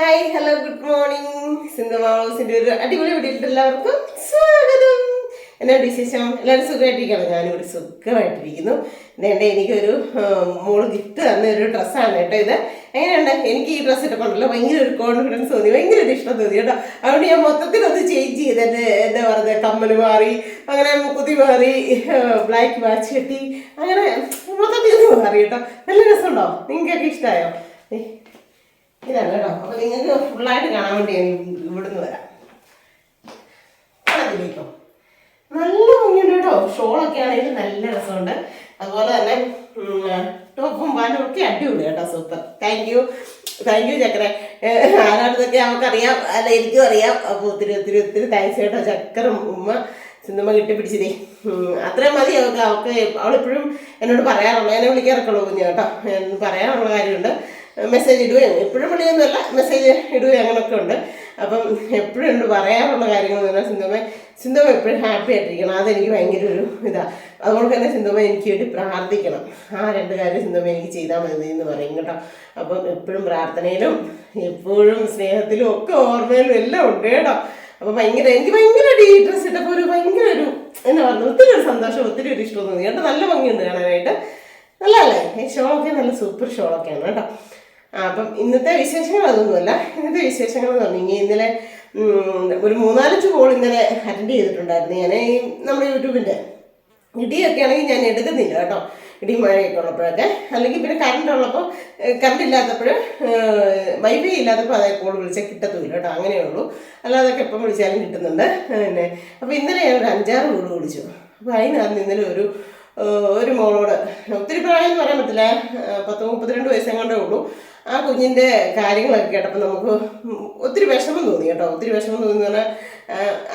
Hi hello good morning Sindhu മാവൂസിന്റെ ഒരു അടിപൊളി വീട്ടിൽ എല്ലാവർക്കും സ്വാഗതം. എന്നാ വിശേഷം? എല്ലാവരും സുഖമായിട്ടിരിക്കണം ഞാനിവിടെ സുഖമായിട്ടിരിക്കുന്നു. എന്നെ എനിക്കൊരു മോൾ ഗിഫ്റ്റ് തന്ന ഒരു ഡ്രസ്സാണ് കേട്ടോ ഇത്. എങ്ങനെയുണ്ട്? എനിക്ക് ഈ ഡ്രസ്സ് ഇട്ടപ്പോണ്ടല്ലോ ഭയങ്കര ഒരു കോൺഫിഡൻസ് തോന്നി. ഭയങ്കര ഒരു ഇഷ്ടം തോന്നി കേട്ടോ. അതുകൊണ്ട് ഞാൻ മൊത്തത്തിൽ ഒന്ന് ചേഞ്ച് ചെയ്ത് എന്റെ എന്താ പറയുക കമ്മൽ മാറി അങ്ങനെ മുക്കുതി മാറി ബ്ലാക്ക് വാച്ച് കെട്ടി അങ്ങനെ മൊത്തത്തിൽ ഒന്ന് മാറി കേട്ടോ. നല്ല രസമുണ്ടോ? നിങ്ങൾക്കൊക്കെ ഇഷ്ടമായോ കേട്ടോ. അപ്പൊ നിങ്ങൾക്ക് ഫുള്ളായിട്ട് കാണാൻ വേണ്ടി ഞാൻ ഇവിടുന്ന് വരാം. നല്ല ഭംഗിയുണ്ട് കേട്ടോ. ഷോളൊക്കെ ആണെങ്കിലും നല്ല രസമുണ്ട്. അതുപോലെ തന്നെ ടോപ്പും പാന്റും ഒക്കെ അടിപൊളി കേട്ടോ super thank you thank you ചക്കര. ആരാണിതൊക്കെ നമുക്കറിയാം. അല്ല എനിക്കും അറിയാം. അപ്പോൾ ഒത്തിരി ഒത്തിരി ഒത്തിരി താങ്ക്സ് കേട്ടോ ചക്കറും ഉമ്മ. സിനിമ കിട്ടിപ്പിടിച്ചതേ അത്രയും മതി അവൾക്ക്. അവൾക്ക് അവളിപ്പോഴും എന്നോട് പറയാറുള്ളൂ. എന്നെ വിളിക്കാറൊക്കെ ഉള്ളൂ കുഞ്ഞു കേട്ടോ. പറയാനുള്ള കാര്യമുണ്ട്. മെസ്സേജ് ഇടുകയും എപ്പോഴും വിളിയൊന്നുമല്ല മെസ്സേജ് ഇടുകയും അങ്ങനെയൊക്കെ ഉണ്ട്. അപ്പം എപ്പോഴും ഉണ്ട് പറയാറുള്ള കാര്യങ്ങൾ എന്ന് പറഞ്ഞാൽ സിന്ധുമ സിന്ധുമ എപ്പോഴും ഹാപ്പി ആയിട്ടിരിക്കണം. അതെനിക്ക് ഭയങ്കര ഒരു ഇതാണ് അതുകൊണ്ട് തന്നെ സിന്ധുമ എനിക്ക് വേണ്ടി പ്രാർത്ഥിക്കണം. ആ രണ്ട് കാര്യം സിന്ധുമ എനിക്ക് ചെയ്താൽ മതി എന്ന് പറയും കേട്ടോ. അപ്പം എപ്പോഴും പ്രാർത്ഥനയിലും എപ്പോഴും സ്നേഹത്തിലും ഒക്കെ ഓർമ്മയിലും എല്ലാം ഉണ്ട് കേട്ടോ. അപ്പം ഭയങ്കര എനിക്ക് ഭയങ്കര ഈ ഡ്രസ്സ് ഇട്ടപ്പോൾ ഒരു ഭയങ്കര ഒരു എന്നാ പറഞ്ഞു ഒത്തിരി ഒരു സന്തോഷം ഒത്തിരി ഒരു ഇഷ്ടം തോന്നി. കേട്ടോ നല്ല ഭംഗിയുണ്ട് കാണാനായിട്ട്. നല്ലതല്ലേ? ഈ ഷോളൊക്കെ നല്ല സൂപ്പർ ഷോളൊക്കെയാണ് കേട്ടോ. അപ്പം ഇന്നത്തെ വിശേഷങ്ങൾ അതൊന്നുമല്ല. ഇന്നത്തെ വിശേഷങ്ങൾ എന്ന് പറഞ്ഞു ഇന്നലെ ഒരു മൂന്നാലഞ്ച് കോൾ ഇന്നലെ അറ്റൻഡ് ചെയ്തിട്ടുണ്ടായിരുന്നു. ഞാൻ ഈ നമ്മുടെ യൂട്യൂബിന്റെ ഇടിയൊക്കെ ആണെങ്കിൽ ഞാൻ എടുക്കുന്നില്ല കേട്ടോ. ഇടി മഴയൊക്കെ ഉള്ളപ്പോഴൊക്കെ അല്ലെങ്കിൽ പിന്നെ കറണ്ട് ഉള്ളപ്പോൾ കറണ്ട് ഇല്ലാത്തപ്പോൾ വൈഫൈ ഇല്ലാത്തപ്പോൾ അതേ കോൾ വിളിച്ചാൽ കിട്ടത്തുമില്ല കേട്ടോ. അങ്ങനെയേ ഉള്ളൂ. അല്ലാതൊക്കെ എപ്പം വിളിച്ചാലും കിട്ടുന്നുണ്ട്. പിന്നെ അപ്പോൾ ഇന്നലെ ഞാൻ ഒരു അഞ്ചാറ് കോൾ വിളിച്ചു. അപ്പോൾ അതിനകത്ത് ഇന്നലെ ഒരു ഒരു മോളോട് ഒത്തിരി പ്രായം എന്ന് പറയാൻ പറ്റില്ല. പത്ത് മുപ്പത്തിരണ്ട് വയസ്സെങ്ങാണ്ടേ ഉള്ളൂ. ആ കുഞ്ഞിന്റെ കാര്യങ്ങളൊക്കെ കേട്ടപ്പോൾ നമുക്ക് ഒത്തിരി വിഷമം തോന്നി കേട്ടോ. ഒത്തിരി വിഷമം തോന്നി പറഞ്ഞാൽ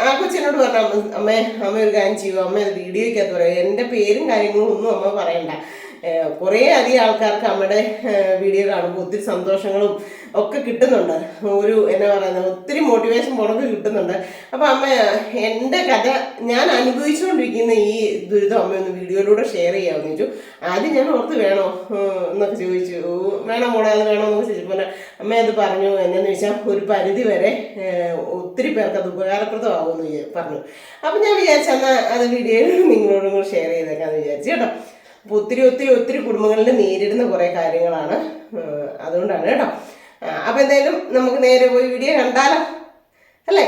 ആ കൊച്ചിനോട് പറഞ്ഞ അമ്മ അമ്മ ഒരു കാര്യം ചെയ്യുമോ അമ്മ വീഡിയോയ്ക്കകത്ത് പറയുമോ എന്റെ പേരും കാര്യങ്ങളും ഒന്നും അമ്മ പറയണ്ട. കുറേ അധികം ആൾക്കാർക്ക് അമ്മയുടെ വീഡിയോ കാണുമ്പോൾ ഒത്തിരി സന്തോഷങ്ങളും ഒക്കെ കിട്ടുന്നുണ്ട്. ഒരു എന്നാ പറയുന്നത് ഒത്തിരി മോട്ടിവേഷൻ പുറത്ത് കിട്ടുന്നുണ്ട്. അപ്പോൾ അമ്മ എന്റെ കഥ ഞാൻ അനുഭവിച്ചുകൊണ്ടിരിക്കുന്ന ഈ ദുരിതം അമ്മ ഒന്ന് വീഡിയോയിലൂടെ ഷെയർ ചെയ്യാമെന്ന് ചോദിച്ചു. ആദ്യം ഞാൻ ഓർത്ത് വേണോ എന്നൊക്കെ ചോദിച്ചു. വേണോ മോളെ അത് വേണോ എന്നൊക്കെ ചോദിച്ചപ്പോൾ അമ്മ അത് പറഞ്ഞു. എന്നു വെച്ചാൽ ഒരു പരിധി വരെ ഒത്തിരി പേർക്ക് അത് ഉപകാരപ്രദമാകുമെന്ന് പറഞ്ഞു. അപ്പം ഞാൻ വിചാരിച്ചു എന്നാൽ അത് വീഡിയോയിൽ നിങ്ങളോടും കൂടെ ഷെയർ ചെയ്തേക്കാന്ന് വിചാരിച്ചു കേട്ടോ. ഒത്തിരി ഒത്തിരി ഒത്തിരി കുടുംബങ്ങളിൽ നേരിടുന്ന കുറേ കാര്യങ്ങളാണ് അതുകൊണ്ടാണ് കേട്ടോ. അപ്പം എന്തായാലും നമുക്ക് നേരെ പോയി വീഡിയോ കണ്ടാലോ? അല്ലേ?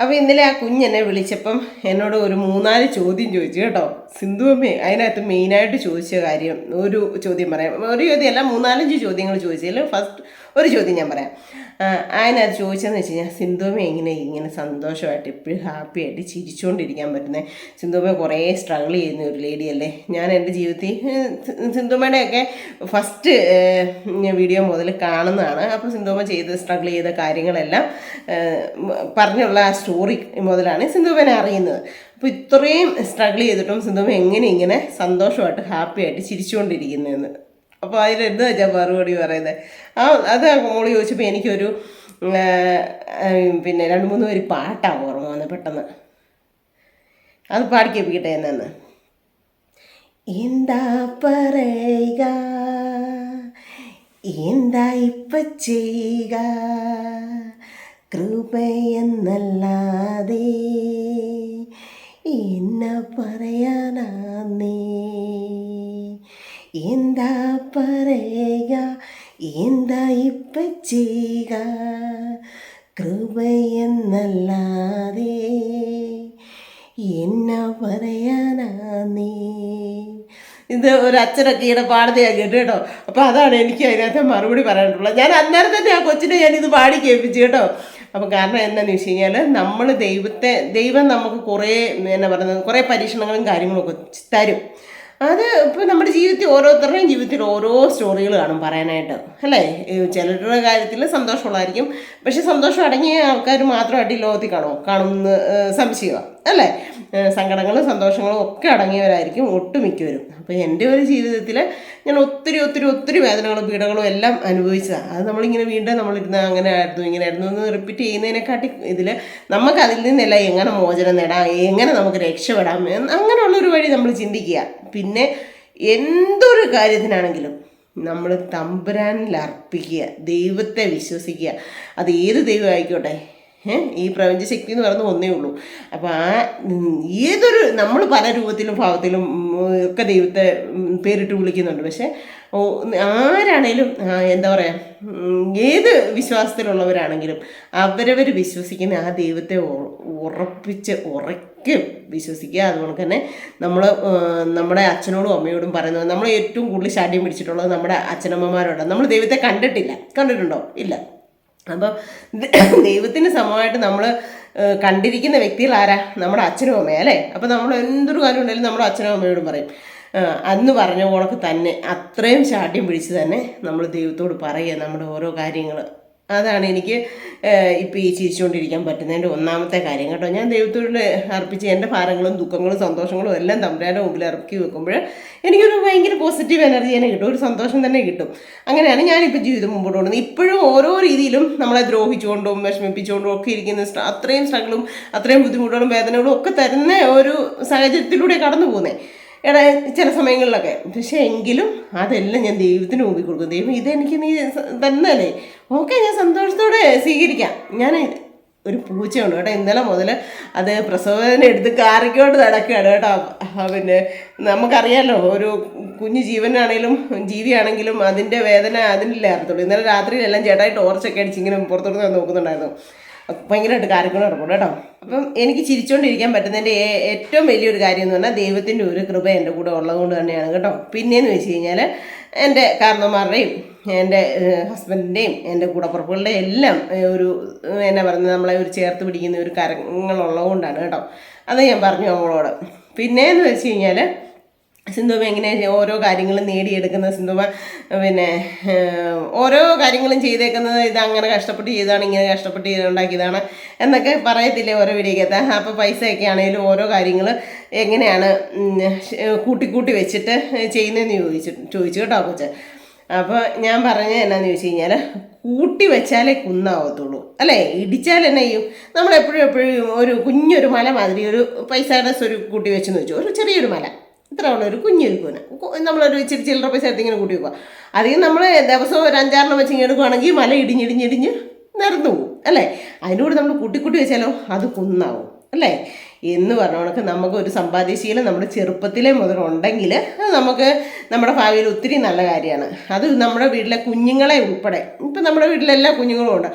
അപ്പോൾ ഇന്നലെ ആ കുഞ്ഞെന്നെ വിളിച്ചപ്പം എന്നോട് ഒരു മൂന്നാൽ ചോദ്യം ചോദിച്ചു കേട്ടോ. സിന്ധുവമ്മേ അതിനകത്ത് മെയിനായിട്ട് ചോദിച്ച കാര്യം ഒരു ചോദ്യം പറയാം. ഒരു ചോദ്യമല്ല മൂന്നാലഞ്ച് ചോദ്യങ്ങൾ ചോദിച്ചതിൽ ഫസ്റ്റ് ഒരു ചോദ്യം ഞാൻ പറയാം. ആ, അതിനകത്ത് ചോദിച്ചതെന്ന് വെച്ച് കഴിഞ്ഞാൽ സിന്ധുമ എങ്ങനെ ഇങ്ങനെ സന്തോഷമായിട്ട് എപ്പോഴും ഹാപ്പി ആയിട്ട് ചിരിച്ചുകൊണ്ടിരിക്കാൻ പറ്റുന്നത് സിന്ധുമ കുറേ സ്ട്രഗിൾ ചെയ്യുന്ന ഒരു ലേഡിയല്ലേ ഞാൻ എന്റെ ജീവിതത്തിൽ സിന്ധുമ്മയുടെയൊക്കെ ഫസ്റ്റ് വീഡിയോ മുതൽ കാണുന്നതാണ്. അപ്പോൾ സിന്ധുമ്മ ചെയ്ത് സ്ട്രഗിൾ ചെയ്ത കാര്യങ്ങളെല്ലാം പറഞ്ഞുള്ള ആ സ്റ്റോറി മുതലാണ് സിന്ധുമനെ അറിയുന്നത്. അപ്പോൾ ഇത്രയും സ്ട്രഗിൾ ചെയ്തിട്ടും സിന്ധുമ്മ എങ്ങനെ ഇങ്ങനെ സന്തോഷമായിട്ട് ഹാപ്പി ആയിട്ട് ചിരിച്ചുകൊണ്ടിരിക്കുന്നതെന്ന് അപ്പോൾ അതിലെന്താ വെച്ചാൽ മറുപടി പറയുന്നത് ആ അത് മോൾ ചോദിച്ചപ്പോൾ എനിക്കൊരു പിന്നെ രണ്ട് മൂന്ന് പേര് പാട്ടാണ് ഓർമ്മ വന്നത് പെട്ടെന്ന്. അത് പാടി കേൾപ്പിക്കട്ടെ എന്നു എന്താ പറയുക? എന്താ ഇപ്പ ചെയ്യുക? കൃപയെന്നല്ലാതെ എന്ന പറയാനാന്നേ? എന്താ പറയുക? എന്താ ഇപ്പ ചെയ്യുക? കൃപയെന്നല്ലാതെ എന്നാ പറയാനാ നീ ഇത് ഒരു അച്ഛനൊക്കെ ഇങ്ങനെ പാടുന്ന ഞാൻ കേട്ടു കേട്ടോ. അപ്പോൾ അതാണ് എനിക്ക് അതിനകത്ത് മറുപടി പറയാനുള്ളത്. ഞാൻ അന്നേരം തന്നെ ആ കൊച്ചിനെ ഞാൻ ഇത് പാടി കേൾപ്പിച്ചു കേട്ടോ. അപ്പോൾ കാരണം എന്താണെന്ന് വെച്ച് കഴിഞ്ഞാൽ നമ്മൾ ദൈവത്തെ ദൈവം നമുക്ക് കുറേ എന്നാ പറയുന്നത് കുറേ പരീക്ഷണങ്ങളും കാര്യങ്ങളും ഒക്കെ തരും. അത് ഇപ്പോൾ നമ്മുടെ ജീവിതത്തിൽ ഓരോരുത്തരുടെയും ജീവിതത്തിൽ ഓരോ സ്റ്റോറികൾ കാണും പറയാനായിട്ട് അല്ലേ? ചിലരുടെ കാര്യത്തിൽ സന്തോഷമുള്ളതായിരിക്കും. പക്ഷേ സന്തോഷം അടങ്ങിയ ആൾക്കാർ മാത്രമായിട്ട് ഈ ലോകത്തിൽ കാണും കാണുമെന്ന് സംശയമാണ് അല്ലേ? സങ്കടങ്ങളും സന്തോഷങ്ങളും ഒക്കെ അടങ്ങിയവരായിരിക്കും ഒട്ടുമിക്കവരും. അപ്പോൾ എന്റെ ഒരു ജീവിതത്തിൽ ഞാൻ ഒത്തിരി ഒത്തിരി ഒത്തിരി വേദനകളും പീഡകളും എല്ലാം അനുഭവിച്ചതാണ് അത് നമ്മളിങ്ങനെ വീണ്ടും നമ്മളിരുന്ന് അങ്ങനെ ആയിരുന്നു ഇങ്ങനെ ആയിരുന്നു എന്ന് റിപ്പീറ്റ് ചെയ്യുന്നതിനെക്കാട്ടി ഇതിൽ നമുക്ക് അതിൽ നിന്നെല്ലാം എങ്ങനെ മോചനം നേടാം എങ്ങനെ നമുക്ക് രക്ഷപ്പെടാം എന്ന് അങ്ങനെയുള്ളൊരു വഴി നമ്മൾ ചിന്തിക്കുക. പിന്നെ എന്തൊരു കാര്യത്തിനാണെങ്കിലും നമ്മൾ തമ്പുരാനിൽ അർപ്പിക്കുക ദൈവത്തെ വിശ്വസിക്കുക. അത് ഏത് ദൈവം ആയിക്കോട്ടെ? ഏ? ഈ പ്രപഞ്ചശക്തി എന്ന് പറയുന്നത് ഒന്നേ ഉള്ളൂ. അപ്പോൾ ആ ഏതൊരു നമ്മൾ പല രൂപത്തിലും ഭാവത്തിലും ഒക്കെ ദൈവത്തെ പേരിട്ട് വിളിക്കുന്നുണ്ട്. പക്ഷേ ആരാണേലും എന്താ പറയുക ഏത് വിശ്വാസത്തിലുള്ളവരാണെങ്കിലും അവരവർ വിശ്വസിക്കുന്ന ആ ദൈവത്തെ ഉറപ്പിച്ച് ഉറക്കെ വിശ്വസിക്കുക. അതുപോലെ തന്നെ നമ്മൾ നമ്മുടെ അച്ഛനോടും അമ്മയോടും പറയുന്നത് നമ്മൾ ഏറ്റവും കൂടുതൽ ശാഠ്യം പിടിച്ചിട്ടുള്ളത് നമ്മുടെ അച്ഛനമ്മമാരോടാണ്. നമ്മൾ ദൈവത്തെ കണ്ടിട്ടില്ല. കണ്ടിട്ടുണ്ടോ? ഇല്ല. അപ്പം ദൈവത്തിന് സമമായിട്ട് നമ്മൾ കണ്ടിരിക്കുന്ന വ്യക്തികൾ ആരാ? നമ്മുടെ അച്ഛനും അമ്മയും അല്ലേ? അപ്പം നമ്മൾ എന്തൊരു കാര്യം ഉണ്ടെങ്കിലും നമ്മുടെ അച്ഛനും അമ്മയോടും പറയും. അന്ന് പറഞ്ഞ കണക്ക് തന്നെ അത്രയും ശാഠ്യം പിടിച്ച് തന്നെ നമ്മൾ ദൈവത്തോട് പറയുക നമ്മുടെ ഓരോ കാര്യങ്ങൾ അതാണ് എനിക്ക് ഇപ്പോൾ ഈ ചിരിച്ചുകൊണ്ടിരിക്കാൻ പറ്റുന്നതിന്റെ ഒന്നാമത്തെ കാര്യം കേട്ടോ. ഞാൻ ദൈവത്തോട് അർപ്പിച്ച് എന്റെ ഭാരങ്ങളും ദുഃഖങ്ങളും സന്തോഷങ്ങളും എല്ലാം തമ്പുരാന്റെ മുമ്പിൽ ഇറക്കി വെക്കുമ്പോൾ എനിക്കൊരു ഭയങ്കര പോസിറ്റീവ് എനർജി തന്നെ കിട്ടും ഒരു സന്തോഷം തന്നെ കിട്ടും. അങ്ങനെയാണ് ഞാനിപ്പോൾ ജീവിതം മുമ്പോട്ട് കൊണ്ടുവന്നത്. ഇപ്പോഴും ഓരോ രീതിയിലും നമ്മളെ ദ്രോഹിച്ചുകൊണ്ടും വിഷമിപ്പിച്ചുകൊണ്ടും ഒക്കെ ഇരിക്കുന്ന അത്രയും സ്ട്രഗിളും അത്രയും ബുദ്ധിമുട്ടുകളും വേദനകളും ഒക്കെ തരുന്ന ഒരു സാഹചര്യത്തിലൂടെ കടന്നു പോകുന്നത് എടാ ചില സമയങ്ങളിലൊക്കെ. പക്ഷേ എങ്കിലും അതെല്ലാം ഞാൻ ദൈവത്തിന് മുമ്പിൽ കൊടുക്കും. ദൈവം ഇതെനിക്ക് നീ തന്നല്ലേ. ഓക്കെ ഞാൻ സന്തോഷത്തോടെ സ്വീകരിക്കാം. ഞാൻ ഒരു പൂച്ചയുണ്ട് കേട്ടോ. ഇന്നലെ മുതൽ അത് പ്രസവവേദന എടുത്ത് കാറിക്കോട്ട് നടക്കുകയാണ് കേട്ടോ. പിന്നെ നമുക്കറിയാലോ ഒരു കുഞ്ഞു ജീവനാണെങ്കിലും ജീവിയാണെങ്കിലും അതിന്റെ വേദന അതിനില്ലേ അറിയത്തുള്ളൂ ഇന്നലെ രാത്രിയിലെല്ലാം ചേട്ടായി ടോർച്ചൊക്കെ അടിച്ച് ഇങ്ങനെ പുറത്തോട്ട് നോക്കുന്നുണ്ടായിരുന്നു. ഭയങ്കരമായിട്ട് കാര്യങ്ങൾ നടക്കും കേട്ടോ. അപ്പം എനിക്ക് ചിരിച്ചുകൊണ്ടിരിക്കാൻ പറ്റുന്നതിന്റെ ഏറ്റവും വലിയൊരു കാര്യം എന്ന് പറഞ്ഞാൽ ദൈവത്തിന്റെ ഒരു കൃപ എന്റെ കൂടെ ഉള്ളതുകൊണ്ട് തന്നെയാണ് കേട്ടോ. പിന്നെയെന്ന് വെച്ച് കഴിഞ്ഞാൽ എന്റെ കാരണന്മാരുടെയും എന്റെ ഹസ്ബൻഡിന്റെയും എന്റെ കൂടപ്പുറപ്പുകളുടെ എല്ലാം ഒരു എന്നാ പറയുന്നത് നമ്മളെ ഒരു ചേർത്ത് പിടിക്കുന്ന ഒരു കാര്യങ്ങളുള്ളതുകൊണ്ടാണ് കേട്ടോ. അത് ഞാൻ പറഞ്ഞു അവളോട് പിന്നെയെന്ന് വെച്ച് കഴിഞ്ഞാൽ സിന്ധുവ എങ്ങനെ ഓരോ കാര്യങ്ങളും നേടിയെടുക്കുന്ന സിന്ധുവ പിന്നെ ഓരോ കാര്യങ്ങളും ചെയ്തേക്കുന്നത് ഇത് അങ്ങനെ കഷ്ടപ്പെട്ട് ചെയ്താണ് ഇങ്ങനെ കഷ്ടപ്പെട്ട് ചെയ്ത് ഉണ്ടാക്കിയതാണ് എന്നൊക്കെ പറയത്തില്ലേ ഓരോ വീഡിയോക്കകത്ത്. അപ്പോൾ പൈസയൊക്കെ ആണെങ്കിലും ഓരോ കാര്യങ്ങൾ എങ്ങനെയാണ് ഉം, ശ- കൂട്ടി കൂട്ടി വെച്ചിട്ട് ചെയ്യുന്നതെന്ന് ചോദിച്ചു ചോദിച്ചു കേട്ടോ കൊച്ച്. അപ്പോൾ ഞാൻ പറഞ്ഞത് എന്നാന്ന് ചോദിച്ചു കഴിഞ്ഞാൽ കൂട്ടി വെച്ചാലേ കുന്നാവത്തുള്ളൂ. അല്ലേ? ഇടിച്ചാൽ എന്നെ ചെയ്യും? നമ്മൾ എപ്പോഴും എപ്പോഴും ഒരു കുഞ്ഞൊരു മല മാതിരി ഒരു പൈസയുടെ ഒരു കൂട്ടി വെച്ചെന്ന് വെച്ചു ഒരു ചെറിയൊരു മല. ഇത്ര ഉള്ള. ഒരു കുഞ്ഞൊരു കൂന നമ്മളൊരു ഇച്ചിരി ചില്ലറ പൈസ എടുത്ത് ഇങ്ങനെ കൂട്ടി വെക്കുക. അധികം നമ്മൾ ദിവസം ഒരു അഞ്ചാറെണ്ണം വെച്ച് എടുക്കുകയാണെങ്കിൽ മല ഇടിഞ്ഞിടിഞ്ഞിടിഞ്ഞ് നിരന്നു പോകും. അല്ലേ? അതിനോട് നമ്മൾ കൂട്ടിക്കൂട്ടി കൂട്ടി വെച്ചാലോ? അത് കുന്നാവും. അല്ലേ? എന്ന് പറഞ്ഞ കണക്ക് നമുക്ക് ഒരു സമ്പാദ്യശീലം നമ്മുടെ ചെറുപ്പത്തിലെ മുതൽ ഉണ്ടെങ്കിൽ അത് നമുക്ക് നമ്മുടെ ഭാവിയിൽ ഒത്തിരി നല്ല കാര്യമാണ്. അത് നമ്മുടെ വീട്ടിലെ കുഞ്ഞുങ്ങളെ ഉൾപ്പെടെ. ഇപ്പം നമ്മുടെ വീട്ടിലെല്ലാ കുഞ്ഞുങ്ങളും ഉണ്ട്.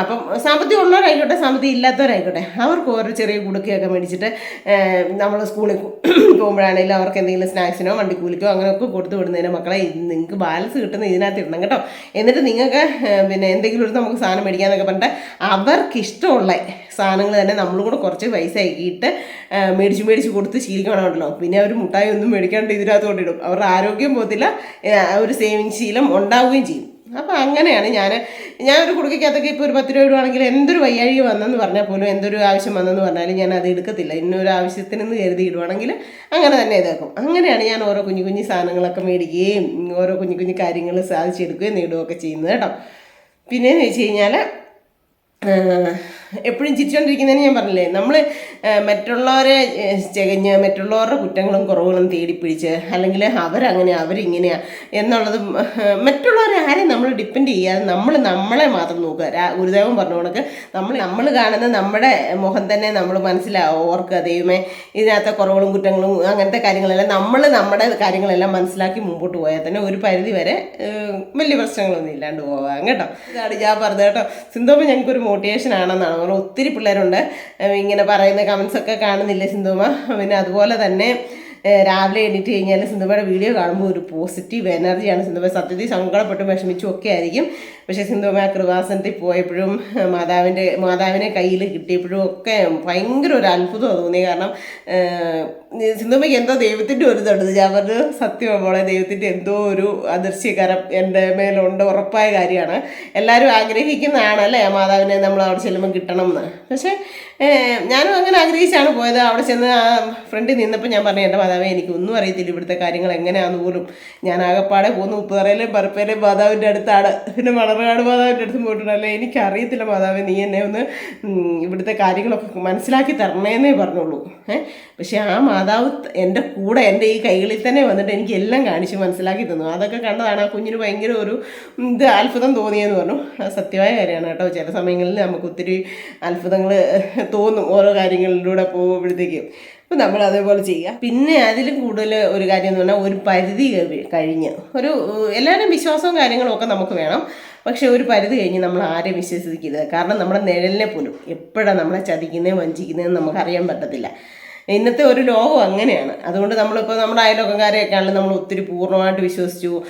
അപ്പം സാമ്പത്തികം ഉള്ളവരായിക്കോട്ടെ സാമ്പത്തികം ഇല്ലാത്തവരായിക്കോട്ടെ അവർക്ക് ഓരോ ചെറിയ കുടുക്കയൊക്കെ മേടിച്ചിട്ട് നമ്മൾ സ്കൂളിൽ പോകുമ്പോഴാണെങ്കിലും അവർക്ക് എന്തെങ്കിലും സ്നാക്സിനോ വണ്ടിക്കൂലിക്കോ അങ്ങനെയൊക്കെ കൊടുത്തു വിടുന്നതിന് മക്കളെ നിങ്ങൾക്ക് ബാലൻസ് കിട്ടുന്ന ഇതിനകത്ത് ഇടണം കേട്ടോ. എന്നിട്ട് നിങ്ങൾക്ക് പിന്നെ എന്തെങ്കിലും ഒരു നമുക്ക് സാധനം മേടിക്കാന്നൊക്കെ പറഞ്ഞിട്ട് അവർക്കിഷ്ടമുള്ള സാധനങ്ങൾ തന്നെ നമ്മൾ കൂടെ കുറച്ച് പൈസ ആക്കിയിട്ട് മേടിച്ച് മേടിച്ച് കൊടുത്ത് ശീലിക്കണമല്ലോ. പിന്നെ അവർ മുട്ടായി ഒന്നും മേടിക്കാണ്ട് ഇതിനകത്തോട്ടിടും അവരുടെ അവരുടെ ആരോഗ്യം പോകത്തില്ല ഒരു സേവിങ് ശീലം ഉണ്ടാവുകയും ചെയ്യും. അപ്പോൾ അങ്ങനെയാണ് ഞാൻ ഞാൻ ഒരു കുടുക്കകത്തൊക്കെ ഇപ്പോൾ ഒരു പത്ത് രൂപ ഇടുവാണെങ്കിൽ എന്തൊരു വയ്യാഴി വന്നെന്ന് പറഞ്ഞാൽ പോലും എന്തൊരു ആവശ്യം വന്നെന്ന് പറഞ്ഞാലും ഞാൻ അത് എടുക്കത്തില്ല. ഇന്നൊരു ആവശ്യത്തിനെന്ന് കരുതി ഇടുവാണെങ്കിൽ അങ്ങനെ തന്നെ ഇതാക്കും. അങ്ങനെയാണ് ഞാൻ ഓരോ കുഞ്ഞു കുഞ്ഞു സാധനങ്ങളൊക്കെ മേടിക്കുകയും ഓരോ കുഞ്ഞു കുഞ്ഞു കാര്യങ്ങൾ സാധിച്ചെടുക്കുകയും നേടുകയൊക്കെ ചെയ്യുന്നത് കേട്ടോ. പിന്നെയെന്ന് വെച്ച് കഴിഞ്ഞാൽ എപ്പോഴും ചിരിച്ചുകൊണ്ടിരിക്കുന്നതിന് ഞാൻ പറഞ്ഞില്ലേ? നമ്മൾ മറ്റുള്ളവരെ ചെകഞ്ഞ് മറ്റുള്ളവരുടെ കുറ്റങ്ങളും കുറവുകളും തേടിപ്പിടിച്ച് അല്ലെങ്കിൽ അവരങ്ങനെ അവരിങ്ങനെയാ എന്നുള്ളത് മറ്റുള്ളവരെ ആരെയും നമ്മൾ ഡിപ്പെൻഡ് ചെയ്യാതെ നമ്മൾ നമ്മളെ മാത്രം നോക്കുക. ഗുരുദേവൻ പറഞ്ഞ കണക്ക് നമ്മൾ നമ്മൾ കാണുന്ന നമ്മുടെ മുഖം തന്നെ നമ്മൾ മനസ്സിലാവും ഓർക്കുക ദൈവമേ ഇതിനകത്തെ കുറവുകളും കുറ്റങ്ങളും അങ്ങനത്തെ കാര്യങ്ങളെല്ലാം നമ്മൾ നമ്മുടെ കാര്യങ്ങളെല്ലാം മനസ്സിലാക്കി മുമ്പോട്ട് പോയാൽ തന്നെ ഒരു പരിധി വരെ വലിയ പ്രശ്നങ്ങളൊന്നും ഇല്ലാണ്ട് പോകാം കേട്ടോ. ഇതാണ് ഞാൻ പറഞ്ഞത് കേട്ടോ. സിന്ധോമ ഞങ്ങൾക്കൊരു മോട്ടിവേഷൻ ആണെന്നാണ് പറഞ്ഞത് ഒത്തിരി പിള്ളേരുണ്ട്. ഇങ്ങനെ പറയുന്ന കമൻസൊക്കെ കാണുന്നില്ല സിന്ധോമ പിന്നെ അതുപോലെ തന്നെ രാവിലെ എഡിറ്റ് കഴിഞ്ഞാൽ സിന്ധുവയുടെ വീഡിയോ കാണുമ്പോൾ ഒരു പോസിറ്റീവ് എനർജിയാണ് സിന്ധുവ സത്യത്തിൽ സങ്കടപ്പെട്ടും വിഷമിച്ചും ഒക്കെ ആയിരിക്കും. പക്ഷേ സിന്ധുവ കൃപാസനത്തിൽ പോയപ്പോഴും മാതാവിന്റെ മാതാവിനെ കയ്യിൽ കിട്ടിയപ്പോഴും ഒക്കെ ഭയങ്കര ഒരു അത്ഭുതം തോന്നി കാരണം സിന്ധുമയ്ക്ക് എന്തോ ദൈവത്തിന്റെ ഒരു ഇതുണ്ട്. ഞാൻ പറഞ്ഞു സത്യം മോളെ ദൈവത്തിന്റെ എന്തോ ഒരു അദൃശ്യകരം എന്റെ മേലുണ്ട്. ഉറപ്പായ കാര്യമാണ്. എല്ലാവരും ആഗ്രഹിക്കുന്നതാണ് അല്ലേ? മാതാവിനെ നമ്മൾ അവിടെ ചെല്ലുമ്പോൾ കിട്ടണം എന്ന്. പക്ഷേ ഞാനും അങ്ങനെ ആഗ്രഹിച്ചാണ് പോയത്. അവിടെ ചെന്ന് ആ ഫ്രണ്ടിൽ നിന്നപ്പോൾ ഞാൻ പറഞ്ഞു എന്റെ മാതാവേ എനിക്ക് ഒന്നും അറിയത്തില്ല ഇവിടുത്തെ കാര്യങ്ങൾ എങ്ങനെയാണെന്ന് പോലും. ഞാൻ ആകെപ്പാടെ പോകുന്നു ഉപ്പുതറയിലും പരപ്പയിലെയും മാതാവിന്റെ അടുത്താണ്. പിന്നെ മണർ മണർകാട് മാതാവിന്റെ അടുത്തും പോയിട്ടുണ്ടല്ലേ എനിക്കറിയത്തില്ല മാതാവേ നീ എന്നെ ഒന്ന് ഇവിടുത്തെ കാര്യങ്ങളൊക്കെ മനസ്സിലാക്കി തരണേന്നേ പറഞ്ഞുള്ളൂ. ഏഹ് പക്ഷേ ആ മാതാവ് എന്റെ കൂടെ എന്റെ ഈ കൈകളിൽ തന്നെ വന്നിട്ട് എനിക്ക് എല്ലാം കാണിച്ച് മനസ്സിലാക്കി തന്നു. അതൊക്കെ കണ്ടതാണ് ആ കുഞ്ഞിന് ഭയങ്കര ഒരു ഇത് അത്ഭുതം തോന്നിയെന്ന് പറഞ്ഞു. സത്യമായ കാര്യമാണ് കേട്ടോ. ചില സമയങ്ങളിൽ നമുക്ക് ഒത്തിരി അത്ഭുതങ്ങൾ തോന്നും ഓരോ കാര്യങ്ങളിലൂടെ പോകുമ്പോഴത്തേക്കും. അപ്പം നമ്മൾ അതേപോലെ ചെയ്യുക പിന്നെ അതിലും കൂടുതൽ ഒരു കാര്യം എന്ന് പറഞ്ഞാൽ ഒരു പരിധി കഴി- കഴിഞ്ഞ് ഒരു എല്ലാവരും വിശ്വാസവും കാര്യങ്ങളും ഒക്കെ നമുക്ക് വേണം. പക്ഷെ ഒരു പരിധി കഴിഞ്ഞ് നമ്മൾ ആരെയും വിശ്വസിക്കരുത്. കാരണം നമ്മുടെ നിഴലിനെ പോലും എപ്പോഴാണ് നമ്മളെ ചതിക്കുന്നതും വഞ്ചിക്കുന്നതെന്ന് നമുക്കറിയാൻ പറ്റത്തില്ല. ഇന്നത്തെ ഒരു ലോകം അങ്ങനെയാണ്. അതുകൊണ്ട് നമ്മളിപ്പോൾ നമ്മുടെ അയലോകക്കാരെയൊക്കെ ആണെങ്കിൽ നമ്മൾ ഒത്തിരി പൂർണമായിട്ട് വിശ്വസിച്ചു.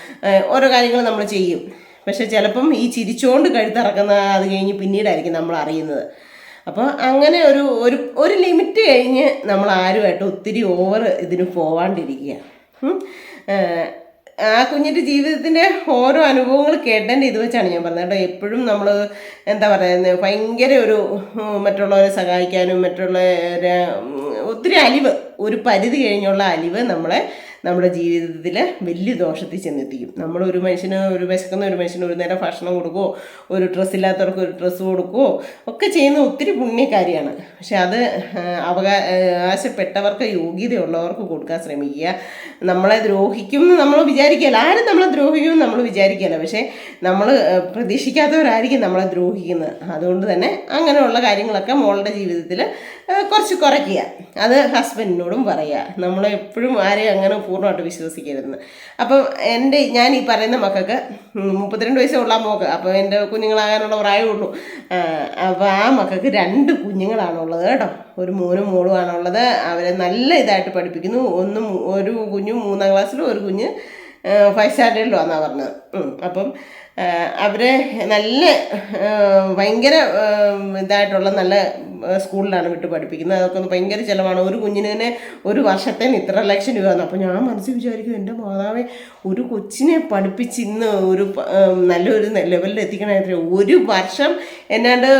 ഓരോ കാര്യങ്ങൾ നമ്മൾ ചെയ്യും. പക്ഷെ ചിലപ്പം ഈ ചിരിച്ചുകൊണ്ട് കഴുത്തിറക്കുന്ന അത് കഴിഞ്ഞ് പിന്നീടായിരിക്കും നമ്മൾ അറിയുന്നത്. അപ്പോൾ അങ്ങനെ ഒരു ഒരു ഒരു ലിമിറ്റ് കഴിഞ്ഞ് നമ്മൾ ആരുമായിട്ട് ഒത്തിരി ഓവർ ഇതിന് പോവാണ്ടിരിക്കുക. ആ കുഞ്ഞിന്റെ ജീവിതത്തിന്റെ ഓരോ അനുഭവങ്ങൾ കേട്ടതിന്റെ ഇത് വെച്ചാണ് ഞാൻ പറഞ്ഞത് കേട്ടോ. എപ്പോഴും നമ്മൾ എന്താ പറയുന്നത് ഭയങ്കര ഒരു മറ്റുള്ളവരെ സഹായിക്കാനും മറ്റുള്ളവരെ ഒത്തിരി അലിവ് ഒരു പരിധി കഴിഞ്ഞുള്ള അലിവ് നമ്മളെ നമ്മുടെ ജീവിതത്തിൽ വലിയ ദോഷത്തിൽ ചെന്നെത്തിക്കും. നമ്മൾ ഒരു മനുഷ്യന് ഒരു വിശക്കുന്ന ഒരു മനുഷ്യന് ഒരു നേരം ഭക്ഷണം കൊടുക്കുമോ ഒരു ഡ്രസ്സ് ഇല്ലാത്തവർക്ക് ഒരു ഡ്രസ്സ് കൊടുക്കുമോ ഒക്കെ ചെയ്യുന്ന ഒത്തിരി പുണ്യകാര്യമാണ് പക്ഷെ അത് അവകാശപ്പെട്ടവർക്ക് യോഗ്യതയുള്ളവർക്ക് കൊടുക്കാൻ ശ്രമിക്കുക. നമ്മളെ ദ്രോഹിക്കും നമ്മൾ വിചാരിക്കുകയല്ല. ആരും നമ്മളെ ദ്രോഹിക്കും നമ്മൾ വിചാരിക്കുകയല്ല. പക്ഷേ നമ്മൾ പ്രതീക്ഷിക്കാത്തവരായിരിക്കും നമ്മളെ ദ്രോഹിക്കുന്നത്. അതുകൊണ്ട് തന്നെ അങ്ങനെയുള്ള കാര്യങ്ങളൊക്കെ മോളുടെ ജീവിതത്തിൽ കുറച്ച് കുറയ്ക്കുക. അത് ഹസ്ബൻഡിനോടും പറയുക. നമ്മളെപ്പോഴും ആരെയും അങ്ങനെ പൂർണമായിട്ട് വിശ്വസിക്കരുതെന്ന്. അപ്പം എന്റെ ഞാൻ ഈ പറയുന്ന മക്കൾക്ക് മുപ്പത്തിരണ്ട് വയസ്സേ ഉള്ള മോക്ക് അപ്പോൾ എന്റെ കുഞ്ഞുങ്ങളാകാനുള്ള പ്രായമുള്ളൂ. അപ്പോൾ ആ മക്കൾക്ക് രണ്ട് കുഞ്ഞുങ്ങളാണുള്ളത് കേട്ടോ. ഒരു മോനും മോളുമാണുള്ളത് അവരെ നല്ല ഇതായിട്ട് പഠിപ്പിക്കുന്നു. ഒന്ന് ഒരു കുഞ്ഞു മൂന്നാം ക്ലാസ്സിലും ഒരു കുഞ്ഞ് ഫൈവ് സ്റ്റാൻഡേർഡിലും ആണെന്നാണ് പറഞ്ഞത് അപ്പം അവരെ നല്ല ഭയങ്കര ഇതായിട്ടുള്ള നല്ല സ്കൂളിലാണ് വിട്ട് പഠിപ്പിക്കുന്നത്. അതൊക്കെ ഒന്ന് ഭയങ്കര ചിലവാണ്. ഒരു കുഞ്ഞിന് തന്നെ ഒരു വർഷത്തേന് ഇത്ര ലക്ഷം രൂപ അപ്പോൾ ഞാൻ മനസ്സിൽ വിചാരിക്കും എന്റെ മാതാവേ ഒരു കൊച്ചിനെ പഠിപ്പിച്ച് ഇന്ന് ഒരു നല്ലൊരു ലെവലിൽ എത്തിക്കണ എത്ര ഒരു വർഷം എന്നാണ്ട്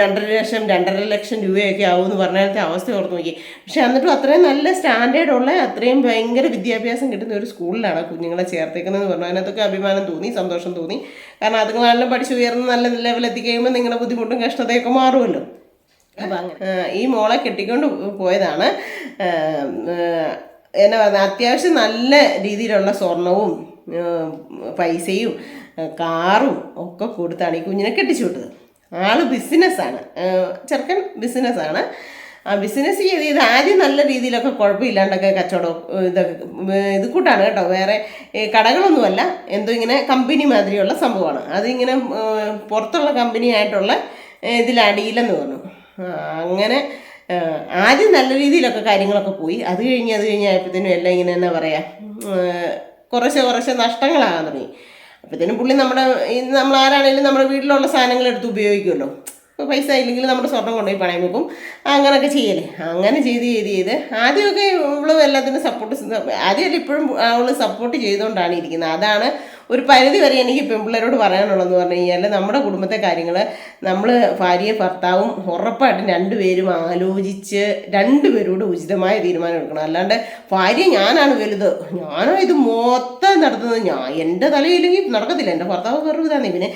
രണ്ടര ലക്ഷം രണ്ടര ലക്ഷം രൂപയൊക്കെ ആവും എന്ന് പറഞ്ഞാലത്തെ അവസ്ഥ ഓർത്ത് നോക്കി. പക്ഷെ എന്നിട്ടും അത്രയും നല്ല സ്റ്റാൻഡേർഡ് ഉള്ള അത്രയും ഭയങ്കര വിദ്യാഭ്യാസം കിട്ടുന്ന ഒരു സ്കൂളിലാണ് കുഞ്ഞുങ്ങളെ ചേർത്തേക്കുന്നതെന്ന് പറഞ്ഞു. അതിനകത്തൊക്കെ അഭിമാനം തോന്നി സന്തോഷം തോന്നി. കാരണം അതുങ്ങളെല്ലാം പഠിച്ച് ഉയർന്ന് നല്ല ലെവലിൽ എത്തിക്കഴിയുമ്പോൾ നിങ്ങളുടെ ബുദ്ധിമുട്ടും കഷ്ടതയൊക്കെ മാറുമല്ലോ. ഈ മോളെ കെട്ടിക്കൊണ്ട് പോയതാണ്. എന്നാ പറയുക അത്യാവശ്യം നല്ല രീതിയിലുള്ള സ്വർണവും പൈസയും കാറും ഒക്കെ കൊടുത്താണ് ഈ കുഞ്ഞിനെ കെട്ടിച്ചു വിട്ടത്. ആൾ ബിസിനസ്സാണ് ചെറുക്കൻ ബിസിനസ്സാണ് ആ ബിസിനസ് ചെയ്ത് ഇത് ആദ്യം നല്ല രീതിയിലൊക്കെ കുഴപ്പമില്ലാണ്ടൊക്കെ കച്ചവടം ഇതൊക്കെ ഇത് കൂട്ടാണ് കേട്ടോ. വേറെ കടകളൊന്നുമല്ല. എന്തോ ഇങ്ങനെ കമ്പനി മാതിരിയുള്ള സംഭവമാണ്. അതിങ്ങനെ പുറത്തുള്ള കമ്പനി ആയിട്ടുള്ള ഇതിലടിയില്ലെന്ന് പറഞ്ഞു. അങ്ങനെ ആദ്യം നല്ല രീതിയിലൊക്കെ കാര്യങ്ങളൊക്കെ പോയി. അത് കഴിഞ്ഞ് അത് കഴിഞ്ഞ് ആയപ്പോഴത്തേനും എല്ലാം ഇങ്ങനെ എന്നാ പറയുക കുറച്ച് കുറച്ച് നഷ്ടങ്ങളാകാൻ തുടങ്ങി. അപ്പോഴത്തേനും പുള്ളി നമ്മുടെ നമ്മൾ ആരാണെങ്കിലും നമ്മുടെ വീട്ടിലുള്ള സാധനങ്ങൾ എടുത്ത് ഉപയോഗിക്കുമല്ലോ. ഇപ്പോൾ പൈസ ഇല്ലെങ്കിൽ നമ്മുടെ സ്വർണം കൊണ്ടുപോയി പണയം വെക്കും. അങ്ങനെയൊക്കെ ചെയ്യല്ലേ അങ്ങനെ ചെയ്ത് ചെയ്ത് ചെയ്ത് ആദ്യമൊക്കെ ഇവൾ എല്ലാത്തിനും സപ്പോർട്ട് ആദ്യമല്ല ഇപ്പോഴും അവൾ സപ്പോർട്ട് ചെയ്തുകൊണ്ടാണ് ഇരിക്കുന്നത്. അതാണ് ഒരു പരിധി വരെ എനിക്ക് പെൺപിള്ളേരോട് പറയാനുള്ളതെന്ന് പറഞ്ഞു കഴിഞ്ഞാൽ നമ്മുടെ കുടുംബത്തെ കാര്യങ്ങൾ നമ്മൾ ഭാര്യയും ഭർത്താവും ഉറപ്പായിട്ടും രണ്ടുപേരും ആലോചിച്ച് രണ്ടുപേരോട് ഉചിതമായ തീരുമാനം എടുക്കണം. അല്ലാണ്ട് ഭാര്യ ഞാനാണ് വലുത്. ഞാനോ ഇത് മൊത്തം നടത്തുന്നത് ഞാൻ എന്റെ തലയില്ലെങ്കിൽ നടക്കത്തില്ല. എന്റെ ഭർത്താവ് വേറൊരു ഇതാണ് ഇവനെ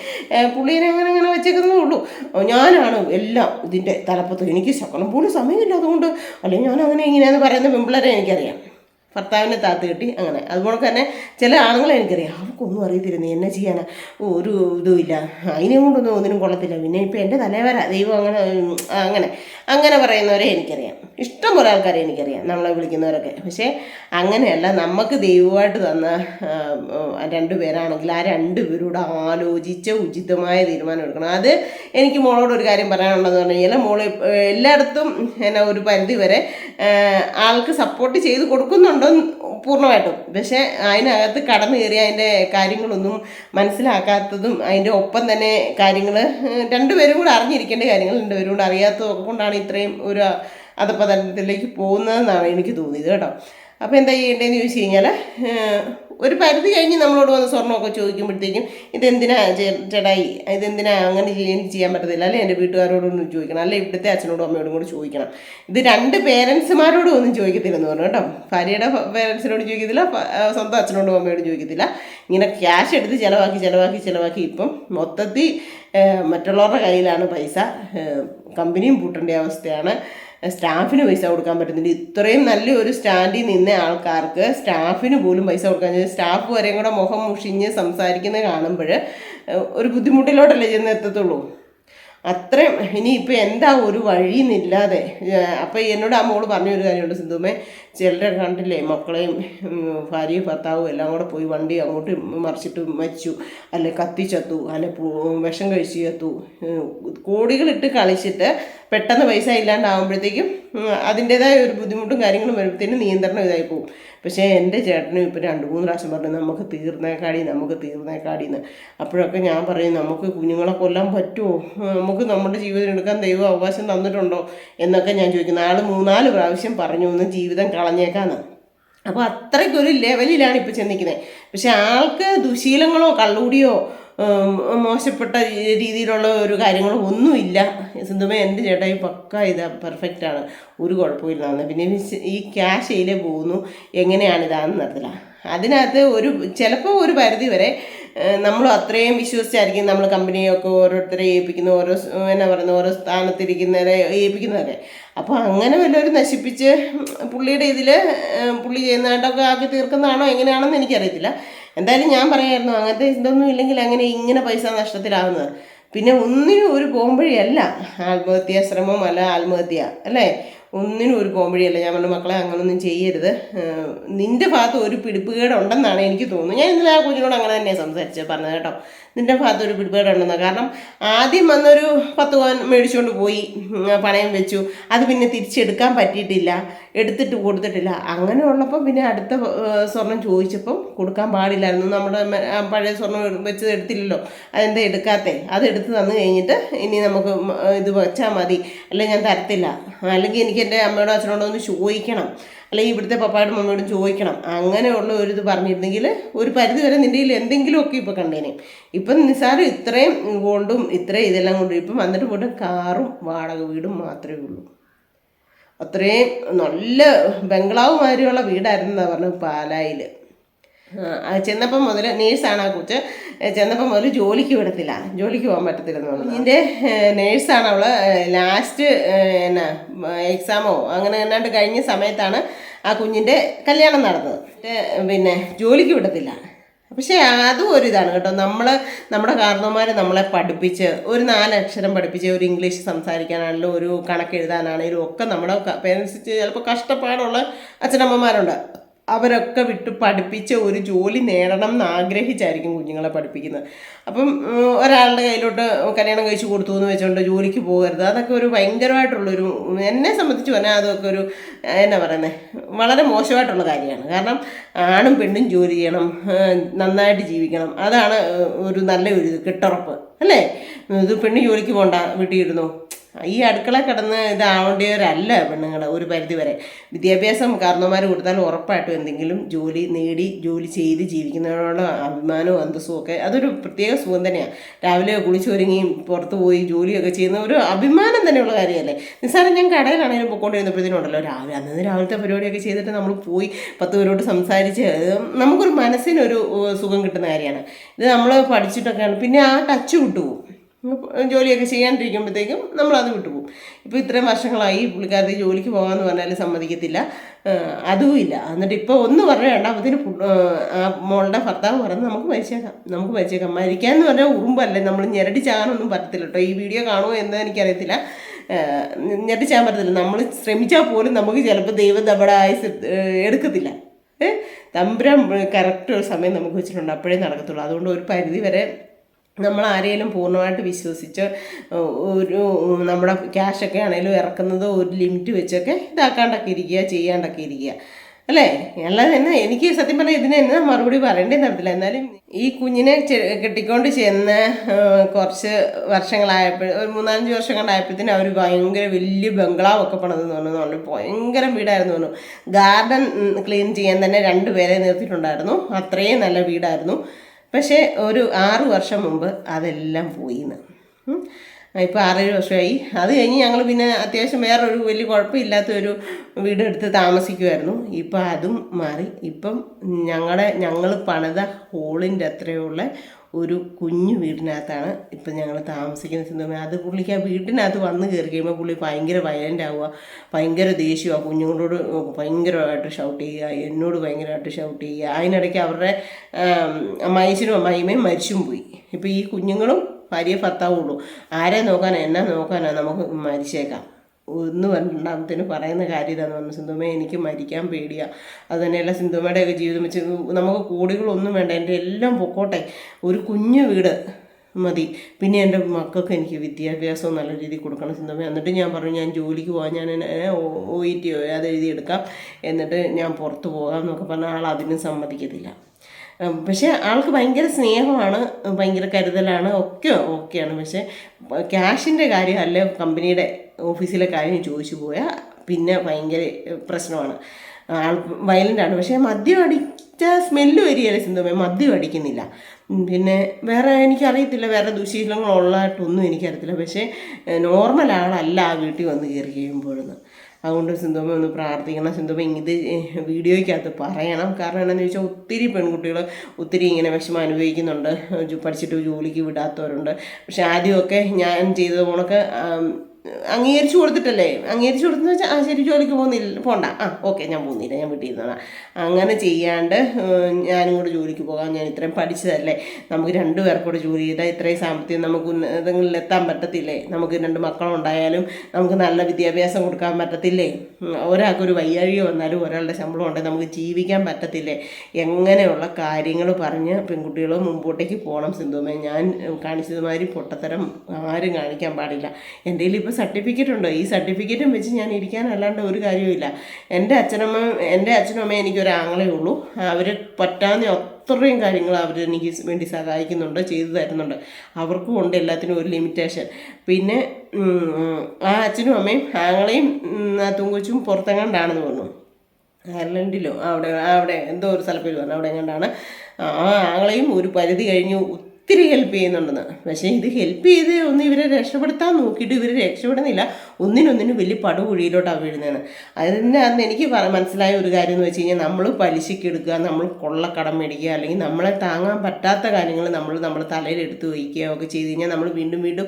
പുള്ളിയെ അങ്ങനെ അങ്ങനെ വെച്ചേക്കുന്നതേ ഉള്ളൂ. ഞാനാണ് എല്ലാം ഇതിന്റെ തലപ്പത്ത്. എനിക്ക് ശകലം പോലും സമയമില്ല അതുകൊണ്ട് അല്ലെങ്കിൽ ഞാൻ അങ്ങനെ പറയുന്ന പെൺപിള്ളേരെ എനിക്കറിയാം. ഭർത്താവിനെ താത്ത് കിട്ടി അങ്ങനെ. അതുപോലെ തന്നെ ചില ആണുങ്ങളെ എനിക്കറിയാം. അവർക്കൊന്നും അറിയത്തില്ല നീ എന്നെ ചെയ്യാനാ? ഒരു ഇതുമില്ല അതിനെ കൊണ്ടൊന്നും ഒന്നിനും കൊള്ളത്തില്ല. പിന്നെ ഇപ്പം എന്റെ തലവര ദൈവം അങ്ങനെ അങ്ങനെ അങ്ങനെ പറയുന്നവരെ എനിക്കറിയാം. ഇഷ്ടം പോലെ ആൾക്കാരെ എനിക്കറിയാം നമ്മളെ വിളിക്കുന്നവരൊക്കെ. പക്ഷേ അങ്ങനെയല്ല നമുക്ക് ദൈവമായിട്ട് തന്ന രണ്ട് പേരാണെങ്കിൽ ആ രണ്ട് പേരോട് ആലോചിച്ച് ഉചിതമായ തീരുമാനം എടുക്കണം. അത് എനിക്ക് മോളോട് ഒരു കാര്യം പറയാനുള്ളതെന്ന് പറഞ്ഞു കഴിഞ്ഞാൽ മോൾ എല്ലായിടത്തും എന്നാ ഒരു പരിധി വരെ ആൾക്ക് സപ്പോർട്ട് ചെയ്ത് കൊടുക്കുന്നുണ്ടോ പൂർണമായിട്ടും. പക്ഷേ അതിനകത്ത് കടന്നു കയറി അതിന്റെ കാര്യങ്ങളൊന്നും മനസ്സിലാക്കാത്തതും അതിന്റെ ഒപ്പം തന്നെ കാര്യങ്ങൾ രണ്ടുപേരും കൂടെ അറിഞ്ഞിരിക്കേണ്ട കാര്യങ്ങൾ രണ്ടുപേരും കൂടെ അറിയാത്തതൊക്കെ കൊണ്ടാണ് ഇത്രയും ഒരു അധപ്പതനത്തിലേക്ക് പോകുന്നതെന്നാണ് എനിക്ക് തോന്നിയത് കേട്ടോ. അപ്പോൾ എന്താ ചെയ്യേണ്ടതെന്ന് ചോദിച്ചു കഴിഞ്ഞാൽ ഒരു പരിധി കഴിഞ്ഞ് നമ്മളോട് വന്ന് സ്വർണമൊക്കെ ചോദിക്കുമ്പോഴത്തേക്കും ഇതെന്തിനാ ചേട്ടായി ഇതെന്തിനാ അങ്ങനെ ചെയ്യാൻ ചെയ്യാൻ പറ്റത്തില്ല അല്ലെ? എന്റെ വീട്ടുകാരോടൊന്നും ചോദിക്കണം അല്ലെ? ഇവിടുത്തെ അച്ഛനോടും അമ്മയോടും കൂടി ചോദിക്കണം. ഇത് രണ്ട് പേരൻസുമാരോടും ഒന്നും ചോദിക്കത്തില്ലെന്ന് പറഞ്ഞു കേട്ടോ. ഭാര്യയുടെ പേരൻസിനോട് ചോദിക്കത്തില്ല സ്വന്തം അച്ഛനോടും അമ്മയോടും ചോദിക്കത്തില്ല. ഇങ്ങനെ ക്യാഷ് എടുത്ത് ചിലവാക്കി ചിലവാക്കി ചിലവാക്കി ഇപ്പം മൊത്തത്തിൽ മറ്റുള്ളവരുടെ കയ്യിലാണ് പൈസ കമ്പനിയും പൂട്ടേണ്ട അവസ്ഥയാണ്. സ്റ്റാഫിന് പൈസ കൊടുക്കാൻ പറ്റുന്നില്ല. ഇത്രയും നല്ലൊരു സ്റ്റാൻഡിൽ നിന്ന ആൾക്കാർക്ക് സ്റ്റാഫിന് പോലും പൈസ കൊടുക്കാൻ സ്റ്റാഫ് വരെയും കൂടെ മുഖം മുഷിഞ്ഞ് സംസാരിക്കുന്നത് കാണുമ്പോൾ ഒരു ബുദ്ധിമുട്ടിലോട്ടല്ലേ ചെന്ന് എത്തത്തുള്ളൂ? അത്രയും ഇനിയിപ്പോൾ എന്താ ഒരു വഴിയെന്നില്ലാതെ അപ്പോൾ എന്നോട് ആ മോൾ പറഞ്ഞ ഒരു കാര്യമുണ്ട് സിന്ധുമേ ചിലരെ കണ്ടില്ലേ മക്കളെയും ഭാര്യയും ഭർത്താവും എല്ലാം കൂടെ പോയി വണ്ടി അങ്ങോട്ട് മറിച്ചിട്ട് മരിച്ചു അല്ലെ കത്തിച്ചത്തു അല്ലെ വിഷം കഴിച്ചു ചത്തു കോടികളിട്ട് കളിച്ചിട്ട് പെട്ടെന്ന് പൈസ ഇല്ലാണ്ടാവുമ്പോഴത്തേക്കും അതിന്റെതായ ഒരു ബുദ്ധിമുട്ടും കാര്യങ്ങളും വരുമ്പോഴത്തേനും നിയന്ത്രണം ഇതായി പോകും. പക്ഷേ എന്റെ ചേട്ടനും ഇപ്പോൾ രണ്ട് മൂന്ന് പ്രാവശ്യം പറഞ്ഞു നമുക്ക് തീർന്നേക്കാടി നമുക്ക് തീർന്നേക്കാടിന്ന്. അപ്പോഴൊക്കെ ഞാൻ പറയും നമുക്ക് കുഞ്ഞുങ്ങളെ കൊല്ലാൻ പറ്റുമോ? നമുക്ക് നമ്മുടെ ജീവിതം എടുക്കാൻ ദൈവം അവകാശം തന്നിട്ടുണ്ടോ? എന്നൊക്കെ ഞാൻ ചോദിക്കുന്നു ആൾ മൂന്നാൽ പ്രാവശ്യം പറഞ്ഞു ഒന്ന് ജീവിതം കളഞ്ഞേക്കാന്ന്. അപ്പോൾ അത്രയ്ക്കൊരു ലെവലിലാണ് ഇപ്പോൾ ചെന്നിരിക്കുന്നത്. പക്ഷേ ആൾക്ക് ദുശീലങ്ങളോ കള്ളുകൂടിയോ മോശപ്പെട്ട രീതിയിലുള്ള ഒരു കാര്യങ്ങളും ഒന്നുമില്ല. സിന്ധുമ എന്റെ ചേട്ടായി പക്ക പെർഫെക്റ്റ് ആണ്. ഒരു കുഴപ്പമില്ലാന്ന് പിന്നെ ഈ- ക്യാഷ് ഇതിലേ പോകുന്നു. എങ്ങനെയാണ് ഇതാണെന്ന് നടത്തില്ല അതിനകത്ത് ഒരു ചിലപ്പോൾ ഒരു പരിധി വരെ നമ്മൾ അത്രയും വിശ്വസിച്ചായിരിക്കും നമ്മൾ കമ്പനിയൊക്കെ ഓരോരുത്തരെ ഏൽപ്പിക്കുന്ന. ഓരോ എന്നാ പറയുന്നത്? ഓരോ സ്ഥാനത്തിരിക്കുന്നവരെ ഏൽപ്പിക്കുന്നതൊക്കെ അപ്പോൾ അങ്ങനെ വല്ലവരും നശിപ്പിച്ച് പുള്ളിയുടെ ഇതിൽ പുള്ളി ചെയ്യുന്നതായിട്ടൊക്കെ ആക്കി തീർക്കുന്നതാണോ? എങ്ങനെയാണെന്ന് എനിക്കറിയത്തില്ല. എന്തായാലും ഞാൻ പറയായിരുന്നു അങ്ങനത്തെ ഇതൊന്നും ഇല്ലെങ്കിൽ അങ്ങനെ ഇങ്ങനെ പൈസ നഷ്ടത്തിലാവുന്നത്. പിന്നെ ഒന്നിനും ഒരു പോംവഴിയല്ല ആത്മഹത്യാ ശ്രമം അല്ല ആത്മഹത്യ അല്ലേ? ഒന്നിനും ഒരു പോംവഴിയല്ല. ഞാൻ പറഞ്ഞു മക്കളെ അങ്ങനൊന്നും ചെയ്യരുത്. നിന്റെ ഭാഗത്ത് ഒരു പിടിപ്പുകേട് ഉണ്ടെന്നാണ് എനിക്ക് തോന്നുന്നത്. ഞാൻ ഇന്നലെ ആ കുഞ്ഞിനോട് അങ്ങനെ തന്നെ സംസാരിച്ചത് പറഞ്ഞത് കേട്ടോ. നിന്റെ ഭാഗത്ത് ഒരു പിടിപ്പുകേട് ഉണ്ടെന്ന് കാരണം ആദ്യം വന്നൊരു പത്ത് പവൻ മേടിച്ചുകൊണ്ട് പോയി പണയം വെച്ചു. അത് പിന്നെ തിരിച്ചെടുക്കാൻ പറ്റിയിട്ടില്ല. എടുത്തിട്ട് കൊടുത്തിട്ടില്ല. അങ്ങനെ ഉള്ളപ്പോൾ പിന്നെ അടുത്ത സ്വർണം ചോദിച്ചപ്പം കൊടുക്കാൻ പാടില്ലായിരുന്നു. നമ്മുടെ പഴയ സ്വർണം വെച്ച് എടുത്തില്ലല്ലോ. അതെന്താ എടുക്കാത്തേ? അത് എടുത്ത് തന്നു കഴിഞ്ഞിട്ട് ഇനി നമുക്ക് ഇത് വെച്ചാൽ മതി. അല്ലെങ്കിൽ ഞാൻ തരത്തില്ല. അല്ലെങ്കിൽ എനിക്ക് എന്റെ അമ്മയോടും അച്ഛനോടും ഒന്ന് ചോദിക്കണം. അല്ലെങ്കിൽ ഇവിടുത്തെ പപ്പായോടും മമ്മിയോടും ചോദിക്കണം. അങ്ങനെയുള്ള ഒരു ഇത് പറഞ്ഞിരുന്നെങ്കിൽ ഒരു പരിധി വരെ നിന്റെ കയ്യിൽ എന്തെങ്കിലുമൊക്കെ ഇപ്പോൾ കണ്ടേനെ. ഇപ്പം നിസ്സാരം ഇത്രയും കൊണ്ടും ഇത്രയും ഇതെല്ലാം കൊണ്ടും ഇപ്പം വന്നിട്ട് പോയിട്ട് കാറും വാടക വീടും മാത്രമേ ഉള്ളൂ. അത്രയും നല്ല ബംഗ്ലാവ് മാതിരിയുള്ള വീടായിരുന്നു പറഞ്ഞു പാലായിൽ ചെന്നപ്പം മുതൽ നേഴ്സാണ് ആ കൊച്ച്. ചെന്നപ്പം മുതൽ ജോലിക്ക് വിടത്തില്ല. ജോലിക്ക് പോകാൻ പറ്റത്തില്ലെന്ന് പറഞ്ഞു. ഇതിന്റെ നേഴ്സാണ് അവൾ ലാസ്റ്റ് എന്നാ എക്സാമോ അങ്ങനെ എന്നാണ്ട് കഴിഞ്ഞ സമയത്താണ് ആ കുഞ്ഞിന്റെ കല്യാണം നടന്നത്. പിന്നെ ജോലിക്ക് വിടത്തില്ല. പക്ഷേ അതും ഒരു ഇതാണ് കേട്ടോ. നമ്മൾ നമ്മുടെ കാരണവന്മാർ നമ്മളെ പഠിപ്പിച്ച് ഒരു നാലക്ഷരം പഠിപ്പിച്ച് ഒരു ഇംഗ്ലീഷ് സംസാരിക്കാനാണെങ്കിലും ഒരു കണക്ക് എഴുതാനാണെങ്കിലും ഒക്കെ നമ്മുടെ പേരൻസ് ചിലപ്പോൾ കഷ്ടപ്പാടുള്ള അച്ഛനമ്മമാരുണ്ട്. അവരൊക്കെ വിട്ട് പഠിപ്പിച്ച് ഒരു ജോലി നേടണം എന്ന് ആഗ്രഹിച്ചായിരിക്കും കുഞ്ഞുങ്ങളെ പഠിപ്പിക്കുന്നത്. അപ്പം ഒരാളുടെ കയ്യിലോട്ട് കല്യാണം കഴിച്ചു കൊടുത്തു എന്ന് വെച്ചുകൊണ്ട് ജോലിക്ക് പോകരുത്. അതൊക്കെ ഒരു ഭയങ്കരമായിട്ടുള്ളൊരു എന്നെ സംബന്ധിച്ച് പറഞ്ഞാൽ അതൊക്കെ ഒരു എന്നാ പറയുന്നത് വളരെ മോശമായിട്ടുള്ള കാര്യമാണ്. കാരണം ആണും പെണ്ണും ജോലി ചെയ്യണം നന്നായിട്ട് ജീവിക്കണം. അതാണ് ഒരു നല്ല ഒരു കെട്ടുറപ്പ്. അല്ലേ? ഇത് പെണ്ണ് ജോലിക്ക് പോകണ്ട വീട്ടിൽ ഇരുന്നു ഈ അടുക്കള കിടന്ന് ഇതാവേണ്ടവരല്ല പെണ്ണുങ്ങൾ ഒരു പരിധി വരെ വിദ്യാഭ്യാസം കാരണവന്മാർ കൊടുത്താൽ ഉറപ്പായിട്ടും എന്തെങ്കിലും ജോലി നേടി ജോലി ചെയ്ത് ജീവിക്കുന്നതിനുള്ള അഭിമാനവും അന്തസ്സും ഒക്കെ അതൊരു പ്രത്യേക സുഖം തന്നെയാണ്. രാവിലെ കുളിച്ചൊരുങ്ങിയും പുറത്ത് പോയി ജോലിയൊക്കെ ചെയ്യുന്ന ഒരു അഭിമാനം തന്നെയുള്ള കാര്യമല്ലേ? നിസ്സാരം ഞാൻ കടയിലാണെങ്കിലും പൊക്കോണ്ടിരുന്നപ്പോഴത്തേനുണ്ടല്ലോ രാവിലെ അന്ന് രാവിലത്തെ പരിപാടിയൊക്കെ ചെയ്തിട്ട് നമ്മൾ പോയി പത്ത് പേരോട് സംസാരിച്ച് നമുക്കൊരു മനസ്സിനൊരു സുഖം കിട്ടുന്ന കാര്യമാണ്. ഇത് നമ്മൾ പഠിച്ചിട്ടൊക്കെയാണ്. പിന്നെ ആ ടച്ച് വിട്ടുപോകും. ജോലിയൊക്കെ ചെയ്യാണ്ടിരിക്കുമ്പോഴത്തേക്കും നമ്മളത് വിട്ടുപോകും. ഇപ്പോൾ ഇത്രയും വർഷങ്ങളായി പുള്ളിക്കാരത്തി ജോലിക്ക് പോകാമെന്ന് പറഞ്ഞാൽ സമ്മതിക്കത്തില്ല. അതുമില്ല എന്നിട്ട് ഇപ്പോൾ ഒന്ന് പറയണ്ട രണ്ടാമത്തിന് ആ മോളുടെ ഭർത്താവ് പറഞ്ഞ് നമുക്ക് മരിച്ചേക്കാം നമുക്ക് മരിച്ചേക്കാം മരിക്കാന്ന് പറഞ്ഞാൽ ഉറുമ്പല്ലേ. നമ്മൾ ഞെരടിച്ചാകാനൊന്നും പറ്റത്തില്ല കേട്ടോ. ഈ വീഡിയോ കാണുമോ എന്ന് എനിക്കറിയത്തില്ല. ഞെട്ടിച്ചാൻ പറ്റത്തില്ല. നമ്മൾ ശ്രമിച്ചാൽ പോലും നമുക്ക് ചിലപ്പോൾ ദൈവം നമ്മുടെ ആയുസ് എടുക്കത്തില്ല. തമ്പുരാൻ കറക്റ്റ് ഒരു സമയം നമുക്ക് വെച്ചിട്ടുണ്ട്. അപ്പോഴേ നടക്കത്തുള്ളൂ. അതുകൊണ്ട് ഒരു പരിധി വരെ നമ്മൾ ആരെയും പൂർണമായിട്ട് വിശ്വസിച്ച് ഒരു നമ്മുടെ ക്യാഷൊക്കെ ആണെങ്കിലും ഇറക്കുന്നത് ഒരു ലിമിറ്റ് വെച്ചൊക്കെ ഇതാക്കാണ്ടൊക്കെ ഇരിക്കുക ചെയ്യാണ്ടൊക്കെ ഇരിക്കുക. അല്ലേ? അല്ലാതെ തന്നെ എനിക്ക് സത്യം പറഞ്ഞാൽ ഇതിന് എന്നാ മറുപടി പറയേണ്ടി നടത്തില്ല എന്നാലും ഈ കുഞ്ഞിനെ കെട്ടിക്കൊണ്ട് ചെന്ന് കുറച്ച് വർഷങ്ങളായപ്പോൾ ഒരു മൂന്നാലഞ്ച് വർഷം കണ്ടായപ്പോഴത്തേനും അവർ ഭയങ്കര വലിയ ബംഗ്ലാവൊക്കെ പണിതെന്ന് പറഞ്ഞു. പറഞ്ഞു ഭയങ്കര വീടായിരുന്നു പറഞ്ഞു ഗാർഡൻ ക്ലീൻ ചെയ്യാൻ തന്നെ രണ്ട് പേരെ നിർത്തിയിട്ടുണ്ടായിരുന്നു. അത്രയും നല്ല വീടായിരുന്നു. പക്ഷേ ഒരു ആറു വർഷം മുമ്പ് അതെല്ലാം പോയിന്ന്. ഇപ്പോൾ ആറേഴ് വർഷമായി. അത് കഴിഞ്ഞ് ഞങ്ങൾ പിന്നെ അത്യാവശ്യം വേറൊരു വലിയ കുഴപ്പമില്ലാത്തൊരു വീടെടുത്ത് താമസിക്കുമായിരുന്നു ഇപ്പം അതും മാറി. ഇപ്പം ഞങ്ങളുടെ ഞങ്ങൾ പണിത ഹോളിന്റെ അത്രയുള്ള ഒരു കുഞ്ഞു വീടിനകത്താണ് ഇപ്പം ഞങ്ങൾ താമസിക്കുന്ന സിന്ധു അത് പുള്ളിക്ക് ആ വീട്ടിനകത്ത് വന്ന് കയറി കഴിയുമ്പോൾ പുള്ളി ഭയങ്കര വയലന്റ് ആവുക ഭയങ്കര ദേഷ്യമാണ് കുഞ്ഞുങ്ങളോട് ഭയങ്കരമായിട്ട് ഷൗട്ട് ചെയ്യുക എന്നോട് ഭയങ്കരമായിട്ട് ഷൗട്ട് ചെയ്യുക. അതിനിടയ്ക്ക് അവരുടെ ആം, അമ്മായിച്ചനും അമ്മായിമ്മയും മരിച്ചും പോയി. ഇപ്പോൾ ഈ കുഞ്ഞുങ്ങളും ഭാര്യ ഭർത്താവുള്ളൂ ആരെ നോക്കാനാ എന്നാ നോക്കാനാ നമുക്ക് മരിച്ചേക്കാം. ഒന്ന് രണ്ടാമത്തേന് പറയുന്ന കാര്യം ഇതാന്ന് പറഞ്ഞു. സിന്ധുമേ എനിക്ക് മരിക്കാൻ പേടിയാണ് അത് തന്നെയല്ല സിന്ധുമയുടെയൊക്കെ ജീവിതം വെച്ച് നമുക്ക് കോടികളൊന്നും വേണ്ട. എന്റെ എല്ലാം പൊക്കോട്ടെ. ഒരു കുഞ്ഞു വീട് മതി. പിന്നെ എന്റെ മക്കൾക്ക് എനിക്ക് വിദ്യാഭ്യാസവും നല്ല രീതിയിൽ കൊടുക്കണം സിന്ധുമ എന്നിട്ട് ഞാൻ പറഞ്ഞു ഞാൻ ജോലിക്ക് പോകാൻ ഞാൻ ഒ ഇ ടി അത് എഴുതിയെടുക്കാം എന്നിട്ട് ഞാൻ പുറത്ത് പോകാം എന്നൊക്കെ പറഞ്ഞാൽ ആൾ അതിനും സമ്മതിക്കത്തില്ല. പക്ഷേ ആൾക്ക് ഭയങ്കര സ്നേഹമാണ് ഭയങ്കര കരുതലാണ് ഒക്കെ ഓക്കെയാണ്. പക്ഷേ ക്യാഷിന്റെ കാര്യം അല്ലെ കമ്പനിയുടെ ഓഫീസിലെ കാര്യം ചോദിച്ചു പോയാൽ പിന്നെ ഭയങ്കര പ്രശ്നമാണ്. ആൾ വയലന്റ് ആണ് പക്ഷേ മദ്യം അടിച്ച സ്മെല്ല് വരികയല്ലേ സിന്ധുമേ മദ്യം അടിക്കുന്നില്ല. പിന്നെ വേറെ എനിക്കറിയത്തില്ല. വേറെ ദുശീലങ്ങളുള്ളതായിട്ടൊന്നും എനിക്കറിയത്തില്ല. പക്ഷേ നോർമൽ ആളല്ല ആ വീട്ടിൽ വന്ന് കയറി കഴിയുമ്പോഴെന്ന്. അതുകൊണ്ട് സിന്ധുമ്മ ഒന്ന് പ്രാർത്ഥിക്കണം. സിന്ധുമ്മ ഇത് വീഡിയോയ്ക്കകത്ത് പറയണം. കാരണം എന്താണെന്ന് ചോദിച്ചാൽ ഒത്തിരി പെൺകുട്ടികൾ ഒത്തിരി ഇങ്ങനെ വിഷമം അനുഭവിക്കുന്നുണ്ട്. പഠിച്ചിട്ട് ജോലിക്ക് വിടാത്തവരുണ്ട്. പക്ഷെ ആദ്യമൊക്കെ ഞാൻ ചെയ്തത് പോണക്ക് ആം, അംഗീകരിച്ചു കൊടുത്തിട്ടല്ലേ? അംഗീകരിച്ചു കൊടുത്തെന്ന് വെച്ചാൽ ആ ശരി ജോലിക്ക് പോകുന്നില്ല പോണ്ട. ആ ഓക്കെ ഞാൻ പോകുന്നില്ല ഞാൻ വീട്ടിൽ ഇരുന്നോളാം അങ്ങനെ ചെയ്യാണ്ട് ഞാനും കൂടെ ജോലിക്ക് പോകാം. ഞാൻ ഇത്രയും പഠിച്ചതല്ലേ? നമുക്ക് രണ്ടു പേർക്കൂടെ ജോലി ചെയ്താൽ ഇത്രയും സാമ്പത്തികം നമുക്ക് ഉന്നതങ്ങളിൽ എത്താൻ പറ്റത്തില്ലേ? നമുക്ക് രണ്ട് മക്കളുണ്ടായാലും നമുക്ക് നല്ല വിദ്യാഭ്യാസം കൊടുക്കാൻ പറ്റത്തില്ലേ? ഒരാൾക്കൊരു വയ്യാഴി വന്നാലും ഒരാളുടെ ശമ്പളം ഉണ്ടെങ്കിൽ നമുക്ക് ജീവിക്കാൻ പറ്റത്തില്ലേ? എങ്ങനെയുള്ള കാര്യങ്ങൾ പറഞ്ഞ് പെൺകുട്ടികൾ മുമ്പോട്ടേക്ക് പോകണം സിന്ധുമേ ഞാൻ കാണിച്ചതുമാതിരി പൊട്ടത്തരം ആരും കാണിക്കാൻ പാടില്ല. എന്റെ കയ്യിൽ ഇപ്പോൾ സർട്ടിഫിക്കറ്റ് ഉണ്ടോ? ഈ സർട്ടിഫിക്കറ്റും വെച്ച് ഞാൻ ഇരിക്കാനല്ലാണ്ട് ഒരു കാര്യവുമില്ല. എന്റെ അച്ഛനമ്മ എന്റെ അച്ഛനമ്മ എനിക്കൊരു ആങ്ങളേ ഉള്ളൂ. അവർ പറ്റാവുന്ന അത്രയും കാര്യങ്ങൾ അവർ എനിക്ക് വേണ്ടി സഹായിക്കുന്നുണ്ട് ചെയ്തു തരുന്നുണ്ട്. അവർക്കും ഉണ്ട് എല്ലാത്തിനും ഒരു ലിമിറ്റേഷൻ പിന്നെ ആ അച്ഛനും അമ്മയും ആങ്ങളെയും തൂങ്കൊച്ചും പുറത്തെങ്ങാണ്ടാണെന്ന് പറഞ്ഞു. അയർലൻഡിലോ? അവിടെ അവിടെ എന്തോ ഒരു സ്ഥലപ്പേര് പറഞ്ഞു. അവിടെ എങ്ങാണ്ടാണ് ആ ആങ്ങളെയും ഒരു പരിധി കഴിഞ്ഞ്. ഒത്തിരി ഹെൽപ്പ് ചെയ്യുന്നുണ്ടെന്ന്. പക്ഷേ ഇത് ഹെൽപ്പ് ചെയ്ത് ഒന്ന് ഇവരെ രക്ഷപ്പെടുത്താൻ നോക്കിയിട്ട് ഇവർ രക്ഷപ്പെടുന്നില്ല. ഒന്നിനൊന്നിനും വലിയ പടുകുഴിയിലോട്ടാണ് വീഴുന്നതാണ് അതിന്റെ അന്ന് എനിക്ക് മനസ്സിലായ ഒരു കാര്യം എന്ന് വെച്ച് കഴിഞ്ഞാൽ നമ്മൾ പലിശയ്ക്ക് എടുക്കുക നമ്മൾ കൊള്ളക്കടം മേടിക്കുക അല്ലെങ്കിൽ നമ്മളെ താങ്ങാൻ പറ്റാത്ത കാര്യങ്ങൾ നമ്മൾ നമ്മുടെ തലയിൽ എടുത്തു വയ്ക്കുക ഒക്കെ ചെയ്ത് കഴിഞ്ഞാൽ നമ്മൾ വീണ്ടും വീണ്ടും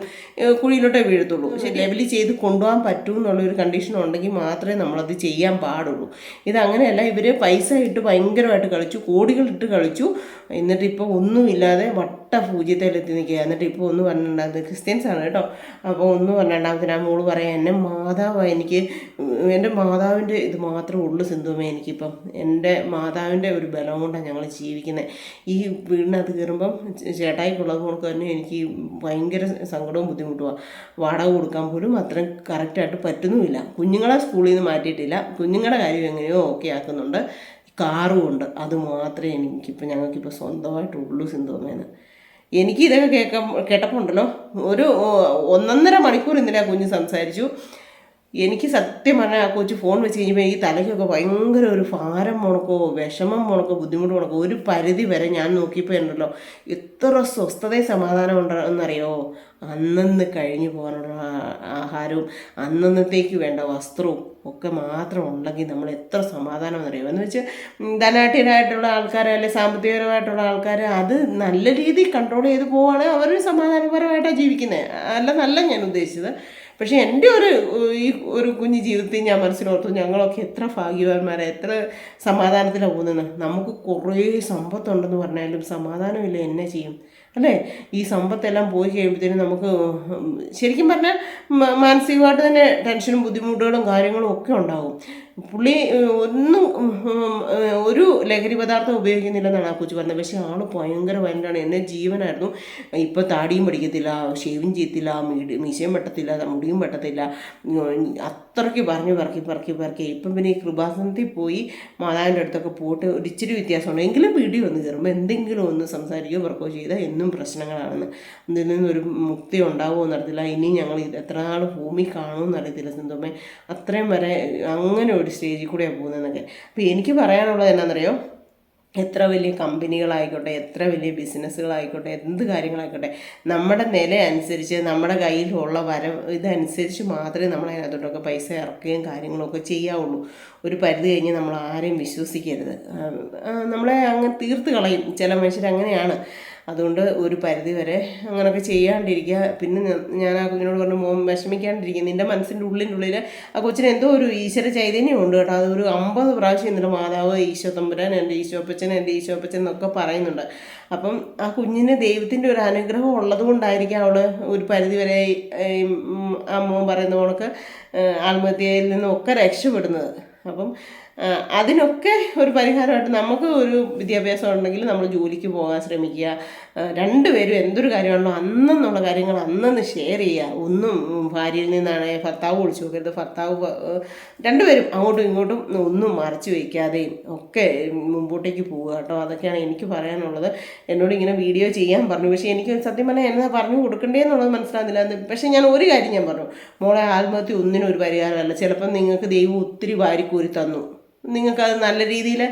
കുഴിയിലോട്ടേ വീഴത്തുള്ളൂ. പക്ഷേ ലെവൽ ചെയ്ത് കൊണ്ടുപോകാൻ പറ്റൂ എന്നുള്ളൊരു കണ്ടീഷൻ ഉണ്ടെങ്കിൽ മാത്രമേ നമ്മളത് ചെയ്യാൻ പാടുള്ളൂ. ഇതങ്ങനെയല്ല ഇവർ പൈസ ഇട്ട് ഭയങ്കരമായിട്ട് കളിച്ചു കോടികളിട്ട് കളിച്ചു. എന്നിട്ട് ഇപ്പോൾ ഒന്നുമില്ലാതെ വട്ട പൂജ്യത്തിലെത്തി നിൽക്കുക എന്നിട്ട് ഇപ്പോൾ ഒന്ന് പറഞ്ഞിട്ടുണ്ടാകുന്നത് ക്രിസ്ത്യൻസ് ആണ് കേട്ടോ. അപ്പോൾ ഒന്ന് പറഞ്ഞിട്ടുണ്ടാകുന്ന ആ മോൾ പറയാം എന്നെ മാതാവ് എനിക്ക് എന്റെ മാതാവിന്റെ ഇത് മാത്രമേ ഉള്ളൂ സിന്ധുമേ എനിക്കിപ്പം എന്റെ മാതാവിന്റെ ഒരു ബലം കൊണ്ടാണ് ഞങ്ങൾ ജീവിക്കുന്നത് ഈ വീടിനകത്ത് കയറുമ്പം ചേട്ടായിക്കുള്ളത് കൊണ്ട് തന്നെ എനിക്ക് ഭയങ്കര സങ്കടവും ബുദ്ധിമുട്ടുമാണ് വാടക കൊടുക്കാൻ പോലും അത്രയും കറക്റ്റായിട്ട് പറ്റുന്നുമില്ല. കുഞ്ഞുങ്ങളെ സ്കൂളിൽ നിന്ന് മാറ്റിയിട്ടില്ല. കുഞ്ഞുങ്ങളുടെ കാര്യം എങ്ങനെയോ ഓക്കെ ആക്കുന്നുണ്ട്. കാറും ഉണ്ട്. അത് മാത്രമേ എനിക്കിപ്പോൾ ഞങ്ങൾക്കിപ്പോൾ സ്വന്തമായിട്ടുള്ളൂ സിന്ധുമേന്ന് എനിക്ക് ഇതൊക്കെ കേൾക്കാൻ കേട്ടപ്പോൾ ഉണ്ടല്ലോ ഒരു ഒന്നൊന്നര മണിക്കൂർ ഇന്നലെ ആ കുഞ്ഞ് സംസാരിച്ചു. എനിക്ക് സത്യം പറഞ്ഞാൽ ആ കൊച്ചു ഫോൺ വെച്ച് കഴിഞ്ഞപ്പോൾ ഈ തലയ്ക്കൊക്കെ ഭയങ്കര ഒരു ഭാരം മുണക്കോ വിഷമം മുണക്കോ ബുദ്ധിമുട്ട് മുണക്കോ ഒരു പരിധി വരെ ഞാൻ നോക്കിയപ്പോൾ ഉണ്ടല്ലോ എത്ര സ്വസ്ഥതയും സമാധാനം ഉണ്ടെന്നറിയോ അന്നന്ന് കഴിഞ്ഞു പോകാനുള്ള ആഹാരവും അന്നന്നത്തേക്ക് വേണ്ട വസ്ത്രവും ഒക്കെ മാത്രം ഉണ്ടെങ്കിൽ നമ്മൾ എത്ര സമാധാനം എന്നറിയോ? എന്ന് വെച്ചാൽ ധനാഠ്യരായിട്ടുള്ള ആൾക്കാർ അല്ലെ സാമ്പത്തികപരമായിട്ടുള്ള ആൾക്കാർ അത് നല്ല രീതിയിൽ കൺട്രോൾ ചെയ്ത് പോവുകയാണെങ്കിൽ അവർ സമാധാനപരമായിട്ടാണ് ജീവിക്കുന്നത് അല്ല നല്ല ഞാൻ ഉദ്ദേശിച്ചത്. പക്ഷേ എന്റെ ഒരു ഈ ഒരു കുഞ്ഞു ജീവിതത്തിൽ ഞാൻ മനസ്സിലോർത്തു ഞങ്ങളൊക്കെ എത്ര ഭാഗ്യവാന്മാരെ എത്ര സമാധാനത്തിലാണ് പോകുന്നത് നമുക്ക് കുറേ സമ്പത്തുണ്ടെന്ന് പറഞ്ഞാലും സമാധാനമില്ല എന്നെ ചെയ്യും? അല്ലേ? ഈ സമ്പത്തെല്ലാം പോയി കഴിയുമ്പോഴത്തേനും നമുക്ക് ശരിക്കും പറഞ്ഞാൽ മാനസികമായിട്ട് തന്നെ ടെൻഷനും ബുദ്ധിമുട്ടുകളും കാര്യങ്ങളും ഒക്കെ ഉണ്ടാകും പുള്ളി ഒന്നും ഒരു ലഹരി പദാർത്ഥം ഉപയോഗിക്കുന്നില്ലെന്നാണ് ആ കൊച്ചു പറഞ്ഞത്. പക്ഷേ ആൾ ഭയങ്കര വയനാണ് എന്നെ ജീവനായിരുന്നു. ഇപ്പോൾ താടിയും പഠിക്കത്തില്ല ഷേവിങ് ചെയ്യത്തില്ല മീഡി മീശയും വെട്ടത്തില്ല മുടിയും വെട്ടത്തില്ല. അത്രയ്ക്ക് പറഞ്ഞു പറക്കി പറക്കി പറക്കി. ഇപ്പം പിന്നെ ഈ കൃപാസനത്തിൽ പോയി മാതാവിന്റെ അടുത്തൊക്കെ പോയിട്ട് ഒരു ഇച്ചിരി വ്യത്യാസമുണ്ട്. എങ്കിലും വീഡിയോ ഒന്ന് കയറുമ്പോൾ എന്തെങ്കിലും ഒന്ന് സംസാരിക്കുകയോ പറക്കോ ചെയ്താൽ എന്നും പ്രശ്നങ്ങളാണെന്ന്. ഇതിൽ നിന്നൊരു മുക്തി ഉണ്ടാവുമോ എന്നറിയത്തില്ല. ഇനി ഞങ്ങൾ എത്ര നാൾ ഭൂമി കാണുമെന്ന് അറിയത്തില്ല സിന്ധുമ്മേ അത്രയും വരെ അങ്ങനെ ഒരു സ്റ്റേജിൽ കൂടെയാണ് പോകുന്നതെന്നൊക്കെ. അപ്പോൾ എനിക്ക് പറയാനുള്ളത് എന്താണെന്നറിയോ എത്ര വലിയ കമ്പനികളായിക്കോട്ടെ എത്ര വലിയ ബിസിനസ്സുകളായിക്കോട്ടെ എന്ത് കാര്യങ്ങളായിക്കോട്ടെ നമ്മുടെ നില അനുസരിച്ച് നമ്മുടെ കയ്യിലുള്ള വര ഇതനുസരിച്ച് മാത്രമേ നമ്മൾ അതിനകത്തോട്ടൊക്കെ പൈസ ഇറക്കുകയും കാര്യങ്ങളൊക്കെ ചെയ്യാവുള്ളൂ. ഒരു പരിധി കഴിഞ്ഞ് നമ്മൾ ആരെയും വിശ്വസിക്കരുത്. നമ്മളെ അങ്ങ് തീർത്ത് കളയും. ചില മനുഷ്യർ അങ്ങനെയാണ് അതുകൊണ്ട് ഒരു പരിധി വരെ അങ്ങനെയൊക്കെ ചെയ്യാണ്ടിരിക്കുക. പിന്നെ ഞാൻ- ആ കുഞ്ഞിനോട് പറഞ്ഞു മോൻ വിഷമിക്കാണ്ടിരിക്കുക. നിന്റെ മനസ്സിന്റെ ഉള്ളിന്റെ ഉള്ളിൽ ആ കൊച്ചിന് എന്തോ ഒരു ഈശ്വര ചൈതന്യം ഉണ്ട് കേട്ടോ. അതൊരു അമ്പത് പ്രാവശ്യം എന്നിട്ട് മാതാവ് ഈശോ തമ്പുരാൻ എന്റെ ഈശോപ്പച്ചൻ എന്റെ ഈശോപ്പച്ചൻ എന്നൊക്കെ പറയുന്നുണ്ട്. അപ്പം ആ കുഞ്ഞിന് ദൈവത്തിന്റെ ഒരു അനുഗ്രഹം ഉള്ളത് കൊണ്ടായിരിക്കും അവൾ ഒരു പരിധി വരെ മോൻ പറയുന്ന കണക്ക് ആത്മഹത്യയിൽ നിന്നൊക്കെ രക്ഷപ്പെടുന്നത്. അപ്പം അതിനൊക്കെ ഒരു പരിഹാരമായിട്ട് നമുക്ക് ഒരു വിദ്യാഭ്യാസം ഉണ്ടെങ്കിൽ നമ്മൾ ജോലിക്ക് പോകാൻ ശ്രമിക്കുക. രണ്ടുപേരും എന്തൊരു കാര്യമാണല്ലോ അന്നെന്നുള്ള കാര്യങ്ങൾ അന്നെന്ന് ഷെയർ ചെയ്യുക. ഒന്നും ഭാര്യയിൽ നിന്നാണ് ഭർത്താവ് ഒളിച്ചു നോക്കരുത് ഭർത്താവ് രണ്ടുപേരും അങ്ങോട്ടും ഇങ്ങോട്ടും ഒന്നും മറച്ചു വയ്ക്കാതെയും ഒക്കെ മുമ്പോട്ടേക്ക് പോവുക കേട്ടോ. അതൊക്കെയാണ് എനിക്ക് പറയാനുള്ളത്. എന്നോട് ഇങ്ങനെ വീഡിയോ ചെയ്യാൻ പറഞ്ഞു. പക്ഷേ എനിക്ക് സത്യം പറഞ്ഞാൽ എന്നാ പറഞ്ഞു കൊടുക്കണ്ടേന്നുള്ളത് മനസ്സിലാകുന്നില്ല. പക്ഷേ ഞാൻ ഒരു കാര്യം ഞാൻ പറഞ്ഞു. മോളെ ആത്മഹത്യ ഒന്നിനും ഒരു പരിഹാരമല്ല. ചിലപ്പം നിങ്ങൾക്ക് ദൈവം ഒത്തിരി വാരിക്കോരി തന്നു. നിങ്ങൾക്കത് നല്ല രീതിയിൽ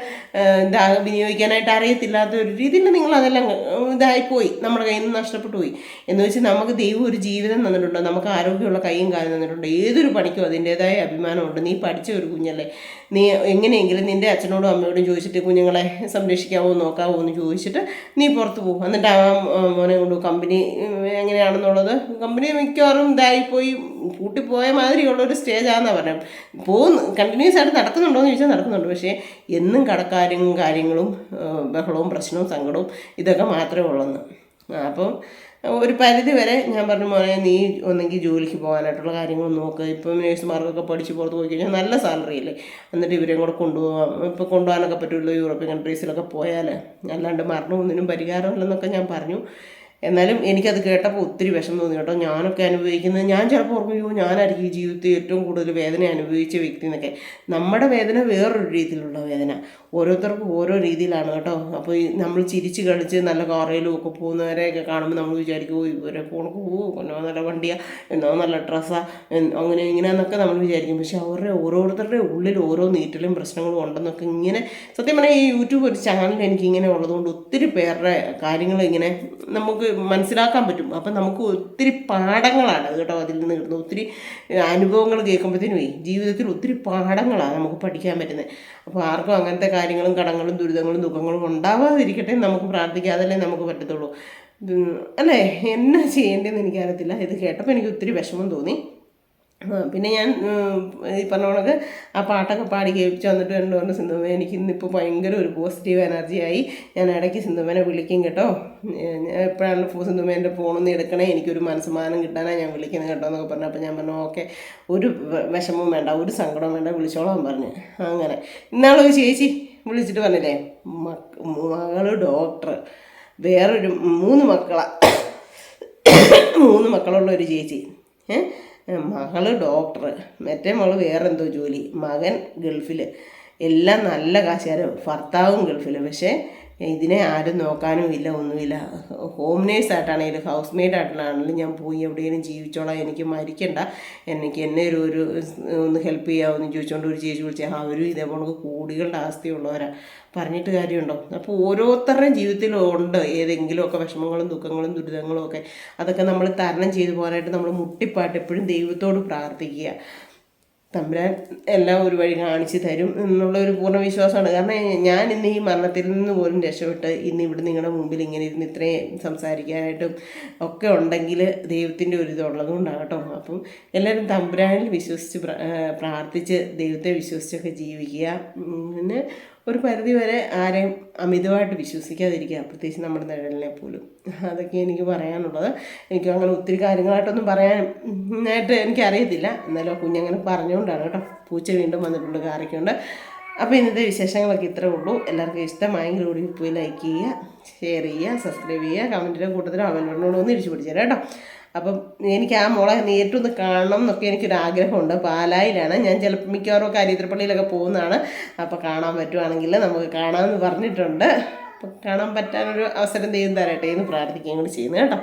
ഇതാ വിനിയോഗിക്കാനായിട്ട് അറിയത്തില്ലാത്ത ഒരു രീതിയിൽ നിങ്ങൾ അതെല്ലാം ഇതായിപ്പോയി നമ്മുടെ കയ്യിൽ നിന്ന് നഷ്ടപ്പെട്ടു പോയി. എന്ന് വെച്ച് നമുക്ക് ദൈവം ഒരു ജീവിതം തന്നിട്ടുണ്ട്. നമുക്ക് ആരോഗ്യമുള്ള കൈയും കാലും തന്നിട്ടുണ്ട്. ഏതൊരു പണിക്കും അതിന്റേതായ അഭിമാനമുണ്ട്. നീ പഠിച്ച ഒരു കുഞ്ഞല്ലേ. നീ എങ്ങനെയെങ്കിലും നിന്റെ അച്ഛനോടും അമ്മയോടും ചോദിച്ചിട്ട് കുഞ്ഞുങ്ങളെ സംരക്ഷിക്കാവോ നോക്കാവോ എന്ന് ചോദിച്ചിട്ട് നീ പുറത്ത് പോകും. എന്നിട്ട് ആ മോനെ കൊണ്ട് കമ്പനി എങ്ങനെയാണെന്നുള്ളത് കമ്പനി മിക്കവാറും ഇതായിപ്പോയി. കൂട്ടിപ്പോയ മാതിരിയുള്ള ഒരു സ്റ്റേജാണെന്നാണ് പറഞ്ഞത്. പോകുന്നു കണ്ടിന്യൂസ് ആയിട്ട് നടക്കുന്നുണ്ടോ എന്ന് ചോദിച്ചാൽ നടക്കുന്നുണ്ട്. പക്ഷേ എന്നും കടക്കാരും കാര്യങ്ങളും ബഹളവും പ്രശ്നവും സങ്കടവും ഇതൊക്കെ മാത്രമേ ഉള്ളെന്ന്. അപ്പം ഒരു പരിധി വരെ ഞാൻ പറഞ്ഞു മോനെ നീ ഒന്നെങ്കിൽ ജോലിക്ക് പോകാനായിട്ടുള്ള കാര്യങ്ങൾ നോക്ക്. ഇപ്പം നേഴ്സുമാർക്കൊക്കെ പഠിച്ച് പുറത്ത് പോയി കഴിഞ്ഞാൽ നല്ല സാലറി അല്ലേ? എന്നിട്ട് ഇവരെയും കൂടെ കൊണ്ടുപോകാം ഇപ്പോൾ കൊണ്ടുപോകാനൊക്കെ പറ്റുള്ളൂ യൂറോപ്യൻ കൺട്രീസിലൊക്കെ പോയാൽ അല്ലാണ്ട് മരണമൊന്നിനും പരിഹാരമില്ലെന്നൊക്കെ ഞാൻ പറഞ്ഞു. എന്നാലും എനിക്കത് കേട്ടപ്പോൾ ഒത്തിരി വിഷമം തോന്നി കേട്ടോ. ഞാനൊക്കെ അനുഭവിക്കുന്നത് ഞാൻ ചിലപ്പോൾ ഓർമ്മിക്കുമ്പോൾ ഞാനായിരിക്കും ഈ ജീവിതത്തിൽ ഏറ്റവും കൂടുതൽ വേദന അനുഭവിച്ച വ്യക്തി എന്നൊക്കെ. നമ്മുടെ വേദന വേറൊരു രീതിയിലുള്ള വേദന. ഓരോരുത്തർക്കും ഓരോ രീതിയിലാണ് കേട്ടോ. അപ്പോൾ ഈ നമ്മൾ ചിരിച്ച് കളിച്ച് നല്ല കാറയിലും ഒക്കെ പോകുന്നവരെയൊക്കെ കാണുമ്പോൾ നമ്മൾ വിചാരിക്കും ഓ ഇവരെ പോണക്ക് ഓ എന്നോ നല്ല വണ്ടിയാ? എന്നോ നല്ല ഡ്രസ്സാ? അങ്ങനെ ഇങ്ങനെയെന്നൊക്കെ നമ്മൾ വിചാരിക്കും. പക്ഷെ അവരുടെ ഓരോരുത്തരുടെ ഉള്ളിൽ ഓരോ നീറ്റലും പ്രശ്നങ്ങളും ഉണ്ടെന്നൊക്കെ ഇങ്ങനെ സത്യം പറഞ്ഞാൽ ഈ യൂട്യൂബ് ഒരു ചാനൽ എനിക്ക് ഇങ്ങനെ ഉള്ളതുകൊണ്ട് ഒത്തിരി പേരുടെ കാര്യങ്ങൾ ഇങ്ങനെ നമുക്ക് മനസ്സിലാക്കാൻ പറ്റും. അപ്പം നമുക്ക് ഒത്തിരി പാഠങ്ങളാണ് കേട്ടോ അതിൽ നിന്ന് കിട്ടുന്നത്. ഒത്തിരി അനുഭവങ്ങൾ കേൾക്കുമ്പോഴത്തേനുമേ ജീവിതത്തിൽ ഒത്തിരി പാഠങ്ങളാണ് നമുക്ക് പഠിക്കാൻ പറ്റുന്നത്. അപ്പോൾ ആർക്കും അങ്ങനത്തെ കാര്യങ്ങളും കടങ്ങളും ദുരിതങ്ങളും ദുഃഖങ്ങളും ഉണ്ടാവാതിരിക്കട്ടെ നമുക്ക് പ്രാർത്ഥിക്കാം അതല്ലേ നമുക്ക് പറ്റത്തുള്ളൂ. അല്ലേ? എന്നാ ചെയ്യേണ്ടതെന്ന് എനിക്കറിയത്തില്ല. ഇത് കേട്ടപ്പോൾ എനിക്ക് ഒത്തിരി വിഷമം തോന്നി. പിന്നെ ഞാൻ ഈ പറഞ്ഞ കണക്ക് ആ പാട്ടൊക്കെ പാടി കേൾപ്പിച്ച് വന്നിട്ട് കണ്ടു പറഞ്ഞു സിന്ധുമ എനിക്ക് ഇന്നിപ്പോൾ ഭയങ്കര ഒരു പോസിറ്റീവ് എനർജിയായി ഞാൻ ഇടയ്ക്ക് സിന്ധുമേനെ വിളിക്കും കേട്ടോ. ഞാൻ എപ്പോഴാണ് സിന്ധുമേന്റെ ഫോണൊന്ന് എടുക്കണേ? എനിക്കൊരു മനസ്സമാനം കിട്ടാനാണ് ഞാൻ വിളിക്കുന്നത് കേട്ടോ എന്നൊക്കെ പറഞ്ഞു. അപ്പോൾ ഞാൻ പറഞ്ഞു ഓക്കെ. ഒരു വിഷമവും വേണ്ട ഒരു സങ്കടവും വേണ്ട വിളിച്ചോളാൻ പറഞ്ഞു. അങ്ങനെ. ഇന്നാളൊരു ചേച്ചി വിളിച്ചിട്ട് പറഞ്ഞില്ലേ മകൾ ഡോക്ടർ. വേറൊരു മൂന്ന് മക്കളാണ് മൂന്ന് മക്കളുള്ള ഒരു ചേച്ചി. ഏ? മകൾ ഡോക്ടർ മറ്റേ മകൾ വേറെന്തോ ജോലി മകൻ ഗൾഫിൽ എല്ലാം നല്ല കാശുകാരും ഭർത്താവും ഗൾഫിൽ പക്ഷേ ഇതിനെ ആരും നോക്കാനും ഇല്ല ഒന്നുമില്ല. ഹോം നേഴ്സ് ആയിട്ടാണെങ്കിലും ഹൗസ് മെയ്ഡ് ആയിട്ടാണെങ്കിലും ഞാൻ പോയി എവിടെയെങ്കിലും ജീവിച്ചോളാം. എനിക്ക് മരിക്കണ്ട. എനിക്ക് എന്നെ ഒരു ഒരു ഒന്ന് ഹെൽപ്പ് ചെയ്യാമെന്ന് ചോദിച്ചുകൊണ്ട് ഒരു ചേച്ചി വിളിച്ചാൽ അവരും ഇതേപോലെ കോടികളുടെ ആസ്തിയുള്ളവരാ. പറഞ്ഞിട്ട് കാര്യമുണ്ടോ? അപ്പോൾ ഓരോരുത്തരുടെയും ജീവിതത്തിലുണ്ട് ഏതെങ്കിലുമൊക്കെ വിഷമങ്ങളും ദുഃഖങ്ങളും ദുരിതങ്ങളും ഒക്കെ. അതൊക്കെ നമ്മൾ തരണം ചെയ്തു പോകാനായിട്ട് നമ്മൾ മുട്ടിപ്പാട്ട് എപ്പോഴും ദൈവത്തോട് പ്രാർത്ഥിക്കുക. തമ്പുരാൻ എല്ലാം ഒരു വഴി കാണിച്ചു തരും എന്നുള്ള ഒരു പൂർണ വിശ്വാസമാണ്. കാരണം ഞാൻ ഇന്ന് ഈ മരണത്തിൽ നിന്ന് പോലും രക്ഷപ്പെട്ട് ഇന്ന് ഇവിടെ നിങ്ങളുടെ മുമ്പിൽ ഇങ്ങനെ ഇരുന്ന് ഇത്രയും സംസാരിക്കാനായിട്ടും ഒക്കെ ഉണ്ടെങ്കിൽ ദൈവത്തിന്റെ ഒരു ഇതുള്ളത് കൊണ്ടാകട്ടോ അപ്പം എല്ലാവരും തമ്പുരാനിൽ വിശ്വസിച്ച് പ്രാർത്ഥിച്ച് ദൈവത്തെ വിശ്വസിച്ചൊക്കെ ജീവിക്കുക. പിന്നെ ഒരു പരിധി വരെ ആരെയും അമിതമായിട്ട് വിശ്വസിക്കാതിരിക്കുക പ്രത്യേകിച്ച് നമ്മുടെ നിഴലിനെ പോലും. അതൊക്കെ എനിക്ക് പറയാനുള്ളത്. എനിക്ക് അങ്ങനെ ഒത്തിരി കാര്യങ്ങളായിട്ടൊന്നും പറയാനായിട്ട് എനിക്കറിയത്തില്ല. എന്നാലും ആ കുഞ്ഞങ്ങനെ പറഞ്ഞുകൊണ്ടാണ് കേട്ടോ. പൂച്ച വീണ്ടും വന്നിട്ടുണ്ട് കാറിക്കൊണ്ട്. അപ്പോൾ ഇന്നത്തെ വിശേഷങ്ങളൊക്കെ ഇത്രേ ഉള്ളൂ. എല്ലാവർക്കും ഇഷ്ടമായെങ്കിൽ കൂടി പോയി ലൈക്ക് ചെയ്യുക ഷെയർ ചെയ്യുക സബ്സ്ക്രൈബ് ചെയ്യുക കമന്റിന്റെ കൂട്ടത്തിലും അവനോട് ഒന്ന് ഇടിച്ചു പിടിച്ചു തരാം കേട്ടോ. അപ്പം എനിക്ക് ആ മോളെ നേരിട്ടൊന്ന് കാണണം എന്നൊക്കെ എനിക്കൊരു ആഗ്രഹമുണ്ട് പാലായിലാണ്. ഞാൻ ചിലപ്പോൾ മിക്കവാറും കാര്യത്തിരപ്പള്ളിയിലൊക്കെ പോകുന്നതാണ്. അപ്പോൾ കാണാൻ പറ്റുവാണെങ്കിൽ നമുക്ക് കാണാമെന്ന് പറഞ്ഞിട്ടുണ്ട്. അപ്പം കാണാൻ പറ്റാനൊരു അവസരം ദൈവം തരട്ടെ എന്ന് പ്രാർത്ഥിക്കുകയും കൂടി ചെയ്യുന്നു കേട്ടോ.